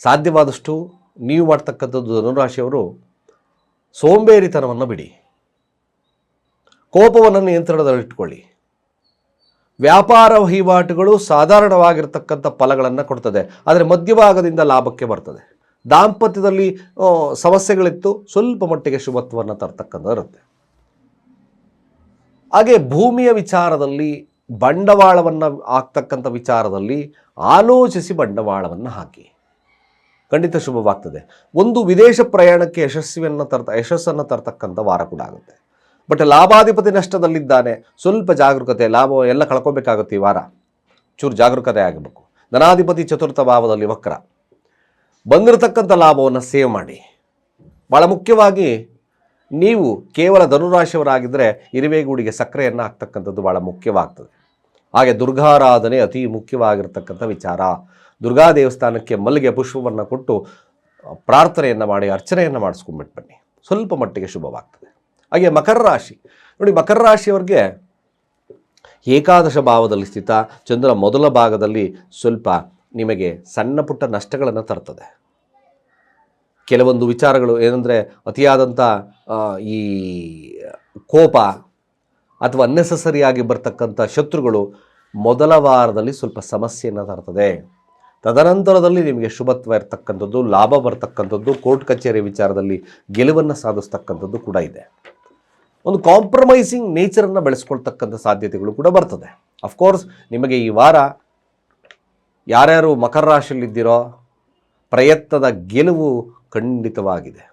ಸಾಧ್ಯವಾದಷ್ಟು ನೀವು ಮಾಡ್ತಕ್ಕಂಥದ್ದು ಧನುರಾಶಿಯವರು, ಸೋಂಬೇರಿತನವನ್ನು ಬಿಡಿ. ಕೋಪವನ್ನು ನಿಯಂತ್ರಣದಲ್ಲಿಟ್ಕೊಳ್ಳಿ. ವ್ಯಾಪಾರ ವಹಿವಾಟುಗಳು ಸಾಧಾರಣವಾಗಿರ್ತಕ್ಕಂಥ ಫಲಗಳನ್ನು ಕೊಡ್ತದೆ. ಆದರೆ ಮಧ್ಯಭಾಗದಿಂದ ಲಾಭಕ್ಕೆ ಬರ್ತದೆ. ದಾಂಪತ್ಯದಲ್ಲಿ ಸಮಸ್ಯೆಗಳಿತ್ತು. ಸ್ವಲ್ಪ ಮಟ್ಟಿಗೆ ಶುಭತ್ವವನ್ನು ತರ್ತಕ್ಕಂಥ ಇರುತ್ತೆ. ಹಾಗೆ ಭೂಮಿಯ ವಿಚಾರದಲ್ಲಿ, ಬಂಡವಾಳವನ್ನು ಹಾಕ್ತಕ್ಕಂಥ ವಿಚಾರದಲ್ಲಿ ಆಲೋಚಿಸಿ ಬಂಡವಾಳವನ್ನು ಹಾಕಿ. ಖಂಡಿತ ಶುಭವಾಗ್ತದೆ. ಒಂದು ವಿದೇಶ ಪ್ರಯಾಣಕ್ಕೆ ಯಶಸ್ವಿಯನ್ನು ತರ್ತ, ಯಶಸ್ಸನ್ನು ತರ್ತಕ್ಕಂಥ ವಾರ ಕೂಡ ಆಗುತ್ತೆ. ಬಟ್ ಲಾಭಾಧಿಪತಿ ನಷ್ಟದಲ್ಲಿದ್ದಾನೆ, ಸ್ವಲ್ಪ ಜಾಗರೂಕತೆ, ಲಾಭ ಎಲ್ಲ ಕಳ್ಕೊಬೇಕಾಗುತ್ತೆ ಈ ವಾರ. ಚೂರು ಜಾಗರೂಕತೆ ಆಗಬೇಕು. ಧನಾಧಿಪತಿ ಚತುರ್ಥ ಭಾವದಲ್ಲಿ ವಕ್ರ. ಬಂದಿರತಕ್ಕಂಥ ಲಾಭವನ್ನು ಸೇವ್ ಮಾಡಿ. ಭಾಳ ಮುಖ್ಯವಾಗಿ ನೀವು ಕೇವಲ ಧನುರಾಶಿಯವರಾಗಿದ್ದರೆ ಇರುವೆಗೂಡಿಗೆ ಸಕ್ಕರೆಯನ್ನು ಹಾಕ್ತಕ್ಕಂಥದ್ದು ಭಾಳ ಮುಖ್ಯವಾಗ್ತದೆ. ಹಾಗೆ ದುರ್ಗಾರಾಧನೆ ಅತಿ ಮುಖ್ಯವಾಗಿರ್ತಕ್ಕಂಥ ವಿಚಾರ. ದುರ್ಗಾ ದೇವಸ್ಥಾನಕ್ಕೆ ಮಲ್ಲಿಗೆ ಪುಷ್ಪವನ್ನು ಕೊಟ್ಟು, ಪ್ರಾರ್ಥನೆಯನ್ನು ಮಾಡಿ, ಅರ್ಚನೆಯನ್ನು ಮಾಡಿಸ್ಕೊಂಡ್ಬಿಟ್ಟು ಬನ್ನಿ. ಸ್ವಲ್ಪ ಮಟ್ಟಿಗೆ ಶುಭವಾಗ್ತದೆ. ಹಾಗೆ ಮಕರ ರಾಶಿ. ನೋಡಿ, ಮಕರ ರಾಶಿಯವ್ರಿಗೆ ಏಕಾದಶ ಭಾವದಲ್ಲಿ ಸ್ಥಿತ, ಚಂದ್ರ ಮೊದಲ ಭಾಗದಲ್ಲಿ ಸ್ವಲ್ಪ ನಿಮಗೆ ಸಣ್ಣ ಪುಟ್ಟ ನಷ್ಟಗಳನ್ನು ತರ್ತದೆ. ಕೆಲವೊಂದು ವಿಚಾರಗಳು ಏನಂದರೆ ಅತಿಯಾದಂಥ ಈ ಕೋಪ ಅಥವಾ ಅನ್ನೆಸಸರಿಯಾಗಿ ಬರ್ತಕ್ಕಂಥ ಶತ್ರುಗಳು ಮೊದಲ ವಾರದಲ್ಲಿ ಸ್ವಲ್ಪ ಸಮಸ್ಯೆಯನ್ನು ತರ್ತದೆ. ತದನಂತರದಲ್ಲಿ ನಿಮಗೆ ಶುಭತ್ವ ಇರ್ತಕ್ಕಂಥದ್ದು ಲಾಭ ಬರ್ತಕ್ಕಂಥದ್ದು, ಕೋರ್ಟ್ ಕಚೇರಿ ವಿಚಾರದಲ್ಲಿ ಗೆಲುವನ್ನು ಸಾಧಿಸ್ತಕ್ಕಂಥದ್ದು ಕೂಡ ಇದೆ. ಒಂದು ಕಾಂಪ್ರಮೈಸಿಂಗ್ ನೇಚರನ್ನು ಬೆಳೆಸ್ಕೊಳ್ತಕ್ಕಂಥ ಸಾಧ್ಯತೆಗಳು ಕೂಡ ಬರ್ತದೆ. ಅಫ್ಕೋರ್ಸ್ ನಿಮಗೆ ಈ ವಾರ ಯಾರ್ಯಾರು ಮಕರ ರಾಶಿಯಲ್ಲಿದ್ದೀರೋ ಪ್ರಯತ್ನದ ಗೆಲುವು ಖಂಡಿತವಾಗಿದೆ.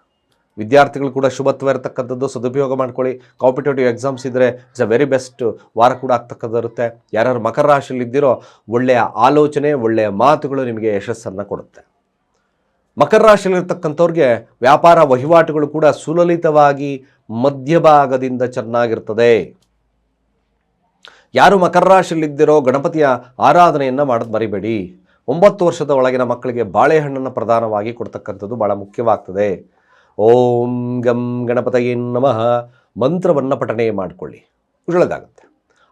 ವಿದ್ಯಾರ್ಥಿಗಳು ಕೂಡ ಶುಭತ್ವ ಇರತಕ್ಕಂಥದ್ದು, ಸದುಪಯೋಗ ಮಾಡ್ಕೊಳ್ಳಿ. ಕಾಂಪಿಟೇಟಿವ್ ಎಕ್ಸಾಮ್ಸ್ ಇದ್ದರೆ ಇಟ್ಸ್ ಅ ವೆರಿ ಬೆಸ್ಟ್ ವಾರ ಕೂಡ ಆಗ್ತಕ್ಕಂಥದ್ದಿರುತ್ತೆ ಯಾರ್ಯಾರು ಮಕರ ರಾಶಿಯಲ್ಲಿದ್ದೀರೋ ಒಳ್ಳೆಯ ಆಲೋಚನೆ, ಒಳ್ಳೆಯ ಮಾತುಗಳು ನಿಮಗೆ ಯಶಸ್ಸನ್ನು ಕೊಡುತ್ತೆ. ಮಕರ ರಾಶಿಯಲ್ಲಿರ್ತಕ್ಕಂಥವ್ರಿಗೆ ವ್ಯಾಪಾರ ವಹಿವಾಟುಗಳು ಕೂಡ ಸುಲಲಿತವಾಗಿ ಮಧ್ಯಭಾಗದಿಂದ ಚೆನ್ನಾಗಿರ್ತದೆ. ಯಾರು ಮಕರ ರಾಶಿಯಲ್ಲಿದ್ದಿರೋ ಗಣಪತಿಯ ಆರಾಧನೆಯನ್ನು ಮಾಡೋದು ಮರಿಬೇಡಿ. ಒಂಬತ್ತು ವರ್ಷದ ಒಳಗಿನ ಮಕ್ಕಳಿಗೆ ಬಾಳೆಹಣ್ಣನ್ನು ಪ್ರಧಾನವಾಗಿ ಕೊಡ್ತಕ್ಕಂಥದ್ದು ಭಾಳ ಮುಖ್ಯವಾಗ್ತದೆ. ಓಂ ಗಂ ಗಣಪತಯೇ ನಮಃ. ಮಂತ್ರವನ್ನು ಪಠನೆ ಮಾಡಿಕೊಳ್ಳಿ. ಉಳಿದಾಗುತ್ತೆ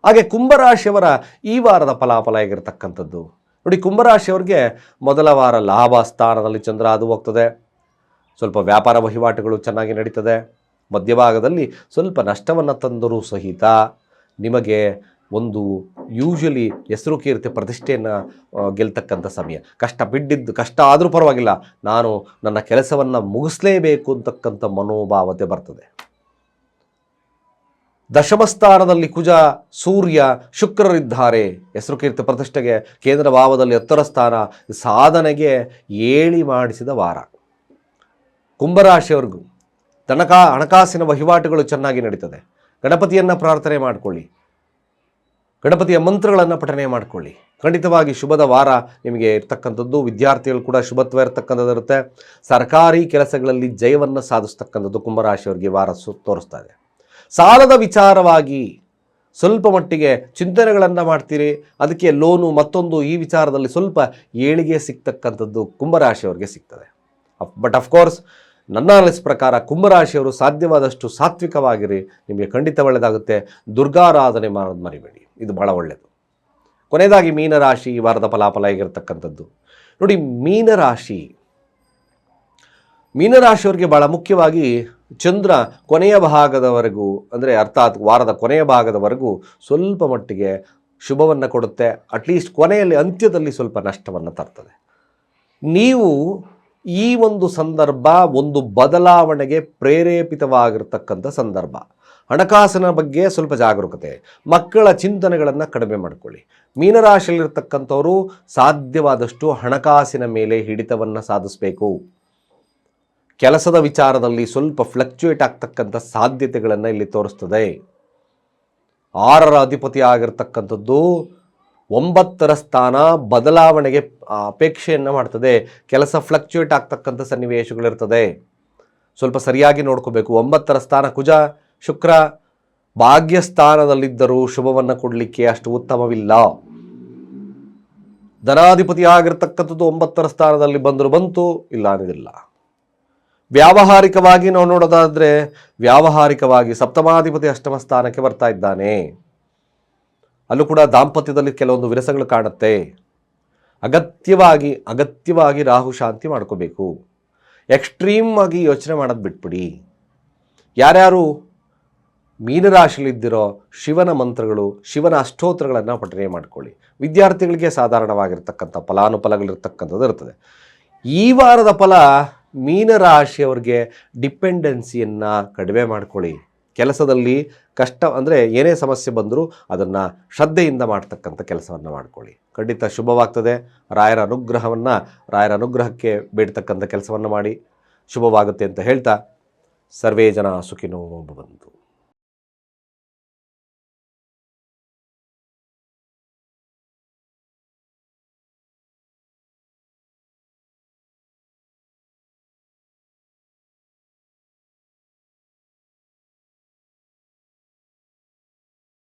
ಹಾಗೆ ಕುಂಭರಾಶಿಯವರ ಈ ವಾರದ ಫಲಾಫಲ ಆಗಿರತಕ್ಕಂಥದ್ದು ನೋಡಿ, ಕುಂಭರಾಶಿಯವರಿಗೆ ಮೊದಲ ವಾರ ಲಾಭ ಸ್ಥಾನದಲ್ಲಿ ಚಂದ್ರ ಅದು ಹೋಗ್ತದೆ. ಸ್ವಲ್ಪ ವ್ಯಾಪಾರ ವಹಿವಾಟುಗಳು ಚೆನ್ನಾಗಿ ನಡೀತದೆ. ಮಧ್ಯಭಾಗದಲ್ಲಿ ಸ್ವಲ್ಪ ನಷ್ಟವನ್ನು ತಂದರೂ ಸಹಿತ ನಿಮಗೆ ಒಂದು ಯೂಶಲಿ ಹೆಸರು ಕೀರ್ತಿ ಪ್ರತಿಷ್ಠೆಯನ್ನು ಗೆಲ್ತಕ್ಕಂಥ ಸಮಯ. ಕಷ್ಟ ಬಿಡ್ಡಿದ್ದು ಕಷ್ಟ ಆದರೂ ಪರವಾಗಿಲ್ಲ. ನಾನು ನನ್ನ ಕೆಲಸವನ್ನು ಮುಗಿಸಲೇಬೇಕು ಅಂತಕ್ಕಂಥ ಮನೋಭಾವತೆ ಬರ್ತದೆ. ದಶಮಸ್ಥಾನದಲ್ಲಿ ಕುಜ, ಸೂರ್ಯ, ಶುಕ್ರರಿದ್ದಾರೆ. ಹೆಸರು ಕೀರ್ತಿ ಪ್ರತಿಷ್ಠೆಗೆ ಕೇಂದ್ರ ಭಾವದಲ್ಲಿ ಎತ್ತರ ಸ್ಥಾನ, ಸಾಧನೆಗೆ ಏಳಿ ಮಾಡಿಸಿದ ವಾರ. ಕುಂಭರಾಶಿಯವ್ರಿಗೂ ತನಕ ಹಣಕಾಸಿನ ವಹಿವಾಟುಗಳು ಚೆನ್ನಾಗಿ ನಡೀತದೆ. ಗಣಪತಿಯನ್ನು ಪ್ರಾರ್ಥನೆ ಮಾಡಿಕೊಳ್ಳಿ. ಗಣಪತಿಯ ಮಂತ್ರಗಳನ್ನು ಪಠನೆ ಮಾಡಿಕೊಳ್ಳಿ. ಖಂಡಿತವಾಗಿ ಶುಭದ ವಾರ ನಿಮಗೆ ಇರ್ತಕ್ಕಂಥದ್ದು. ವಿದ್ಯಾರ್ಥಿಗಳು ಕೂಡ ಶುಭತ್ವ ಇರತಕ್ಕಂಥದ್ದು ಇರುತ್ತೆ. ಸರ್ಕಾರಿ ಕೆಲಸಗಳಲ್ಲಿ ಜಯವನ್ನು ಸಾಧಿಸ್ತಕ್ಕಂಥದ್ದು ಕುಂಭರಾಶಿಯವರಿಗೆ ವಾರ ಸು ತೋರಿಸ್ತಾ ಇದೆ. ಸಾಲದ ವಿಚಾರವಾಗಿ ಸ್ವಲ್ಪ ಮಟ್ಟಿಗೆ ಚಿಂತನೆಗಳನ್ನು ಮಾಡ್ತೀರಿ. ಅದಕ್ಕೆ ಲೋನು ಮತ್ತೊಂದು ಈ ವಿಚಾರದಲ್ಲಿ ಸ್ವಲ್ಪ ಏಳಿಗೆ ಸಿಗ್ತಕ್ಕಂಥದ್ದು ಕುಂಭರಾಶಿಯವರಿಗೆ ಸಿಗ್ತದೆ. ಬಟ್ ಅಫ್ಕೋರ್ಸ್ ನನ್ನ ಅನಿಸ್ ಪ್ರಕಾರ ಕುಂಭರಾಶಿಯವರು ಸಾಧ್ಯವಾದಷ್ಟು ಸಾತ್ವಿಕವಾಗಿರಿ. ನಿಮಗೆ ಖಂಡಿತ ಒಳ್ಳೆಯದಾಗುತ್ತೆ. ದುರ್ಗಾರಾಧನೆ ಮಾಡೋದು ಮರಿಬೇಡಿ. ಇದು ಭಾಳ ಒಳ್ಳೆಯದು. ಕೊನೆಯದಾಗಿ ಮೀನರಾಶಿ ಈ ವಾರದ ಫಲಾಫಲ ಆಗಿರತಕ್ಕಂಥದ್ದು ನೋಡಿ, ಮೀನರಾಶಿ. ಮೀನರಾಶಿಯವರಿಗೆ ಭಾಳ ಮುಖ್ಯವಾಗಿ ಚಂದ್ರ ಕೊನೆಯ ಭಾಗದವರೆಗೂ, ಅಂದರೆ ಅರ್ಥಾತ್ ವಾರದ ಕೊನೆಯ ಭಾಗದವರೆಗೂ ಸ್ವಲ್ಪ ಮಟ್ಟಿಗೆ ಶುಭವನ್ನು ಕೊಡುತ್ತೆ. ಅಟ್ಲೀಸ್ಟ್ ಕೊನೆಯಲ್ಲಿ ಅಂತ್ಯದಲ್ಲಿ ಸ್ವಲ್ಪ ನಷ್ಟವನ್ನು ತರ್ತದೆ. ನೀವು ಈ ಒಂದು ಸಂದರ್ಭ ಒಂದು ಬದಲಾವಣೆಗೆ ಪ್ರೇರೇಪಿತವಾಗಿರ್ತಕ್ಕಂಥ ಸಂದರ್ಭ. ಹಣಕಾಸಿನ ಬಗ್ಗೆ ಸ್ವಲ್ಪ ಜಾಗರೂಕತೆ, ಮಕ್ಕಳ ಚಿಂತನೆಗಳನ್ನು ಕಡಿಮೆ ಮಾಡಿಕೊಳ್ಳಿ. ಮೀನರಾಶಿಯಲ್ಲಿರ್ತಕ್ಕಂಥವರು ಸಾಧ್ಯವಾದಷ್ಟು ಹಣಕಾಸಿನ ಮೇಲೆ ಹಿಡಿತವನ್ನು ಸಾಧಿಸಬೇಕು. ಕೆಲಸದ ವಿಚಾರದಲ್ಲಿ ಸ್ವಲ್ಪ ಫ್ಲಕ್ಚುಯೇಟ್ ಆಗ್ತಕ್ಕಂಥ ಸಾಧ್ಯತೆಗಳನ್ನು ಇಲ್ಲಿ ತೋರಿಸ್ತದೆ. ಆರರ ಅಧಿಪತಿ ಆಗಿರ್ತಕ್ಕಂಥದ್ದು ಒಂಬತ್ತರ ಸ್ಥಾನ ಬದಲಾವಣೆಗೆ ಅಪೇಕ್ಷೆಯನ್ನು ಮಾಡ್ತದೆ. ಕೆಲಸ ಫ್ಲಕ್ಚುಯೇಟ್ ಆಗ್ತಕ್ಕಂಥ ಸನ್ನಿವೇಶಗಳಿರ್ತದೆ. ಸ್ವಲ್ಪ ಸರಿಯಾಗಿ ನೋಡ್ಕೋಬೇಕು. ಒಂಬತ್ತರ ಸ್ಥಾನ ಕುಜ, ಶುಕ್ರ ಭಾಗ್ಯ ಸ್ಥಾನದಲ್ಲಿದ್ದರೂ ಶುಭವನ್ನು ಕೊಡಲಿಕ್ಕೆ ಅಷ್ಟು ಉತ್ತಮವಿಲ್ಲ. ಧನಾಧಿಪತಿ ಆಗಿರ್ತಕ್ಕಂಥದ್ದು ಒಂಬತ್ತರ ಸ್ಥಾನದಲ್ಲಿ ಬಂದರೂ ಬಂತು, ಇಲ್ಲ ಅನ್ನೋದಿಲ್ಲ. ವ್ಯಾವಹಾರಿಕವಾಗಿ ನಾವು ನೋಡೋದಾದರೆ, ವ್ಯಾವಹಾರಿಕವಾಗಿ ಸಪ್ತಮಾಧಿಪತಿ ಅಷ್ಟಮ ಸ್ಥಾನಕ್ಕೆ ಬರ್ತಾ ಇದ್ದಾನೆ. ಅಲ್ಲೂ ಕೂಡ ದಾಂಪತ್ಯದಲ್ಲಿ ಕೆಲವೊಂದು ವಿರಸಗಳು ಕಾಣುತ್ತೆ. ಅಗತ್ಯವಾಗಿ ಅಗತ್ಯವಾಗಿ ರಾಹು ಶಾಂತಿ ಮಾಡ್ಕೋಬೇಕು. ಎಕ್ಸ್ಟ್ರೀಮ್ ಆಗಿ ಯೋಚನೆ ಮಾಡೋದು ಬಿಟ್ಬಿಡಿ. ಯಾರ್ಯಾರು ಮೀನರಾಶಿಯಲ್ಲಿದ್ದಿರೋ ಶಿವನ ಮಂತ್ರಗಳು, ಶಿವನ ಅಷ್ಟೋತ್ರಗಳನ್ನು ಪಠನೆ ಮಾಡ್ಕೊಳ್ಳಿ. ವಿದ್ಯಾರ್ಥಿಗಳಿಗೆ ಸಾಧಾರಣವಾಗಿರ್ತಕ್ಕಂಥ ಫಲಾನುಫಲಗಳಿರ್ತಕ್ಕಂಥದ್ದು ಇರ್ತದೆ. ಈ ವಾರದ ಫಲ ಮೀನರಾಶಿಯವ್ರಿಗೆ ಡಿಪೆಂಡೆನ್ಸಿಯನ್ನು ಕಡಿಮೆ ಮಾಡ್ಕೊಳ್ಳಿ. ಕೆಲಸದಲ್ಲಿ ಕಷ್ಟ, ಅಂದರೆ ಏನೇ ಸಮಸ್ಯೆ ಬಂದರೂ ಅದನ್ನು ಶ್ರದ್ಧೆಯಿಂದ ಮಾಡ್ತಕ್ಕಂಥ ಕೆಲಸವನ್ನು ಮಾಡ್ಕೊಳ್ಳಿ. ಖಂಡಿತ ಶುಭವಾಗ್ತದೆ. ರಾಯರ ಅನುಗ್ರಹವನ್ನು, ರಾಯರ ಅನುಗ್ರಹಕ್ಕೆ ಬೇಡ್ತಕ್ಕಂಥ ಕೆಲಸವನ್ನು ಮಾಡಿ. ಶುಭವಾಗುತ್ತೆ ಅಂತ ಹೇಳ್ತಾ, ಸರ್ವೇ ಜನ ಸುಖಿನೋ ಭವಂತು.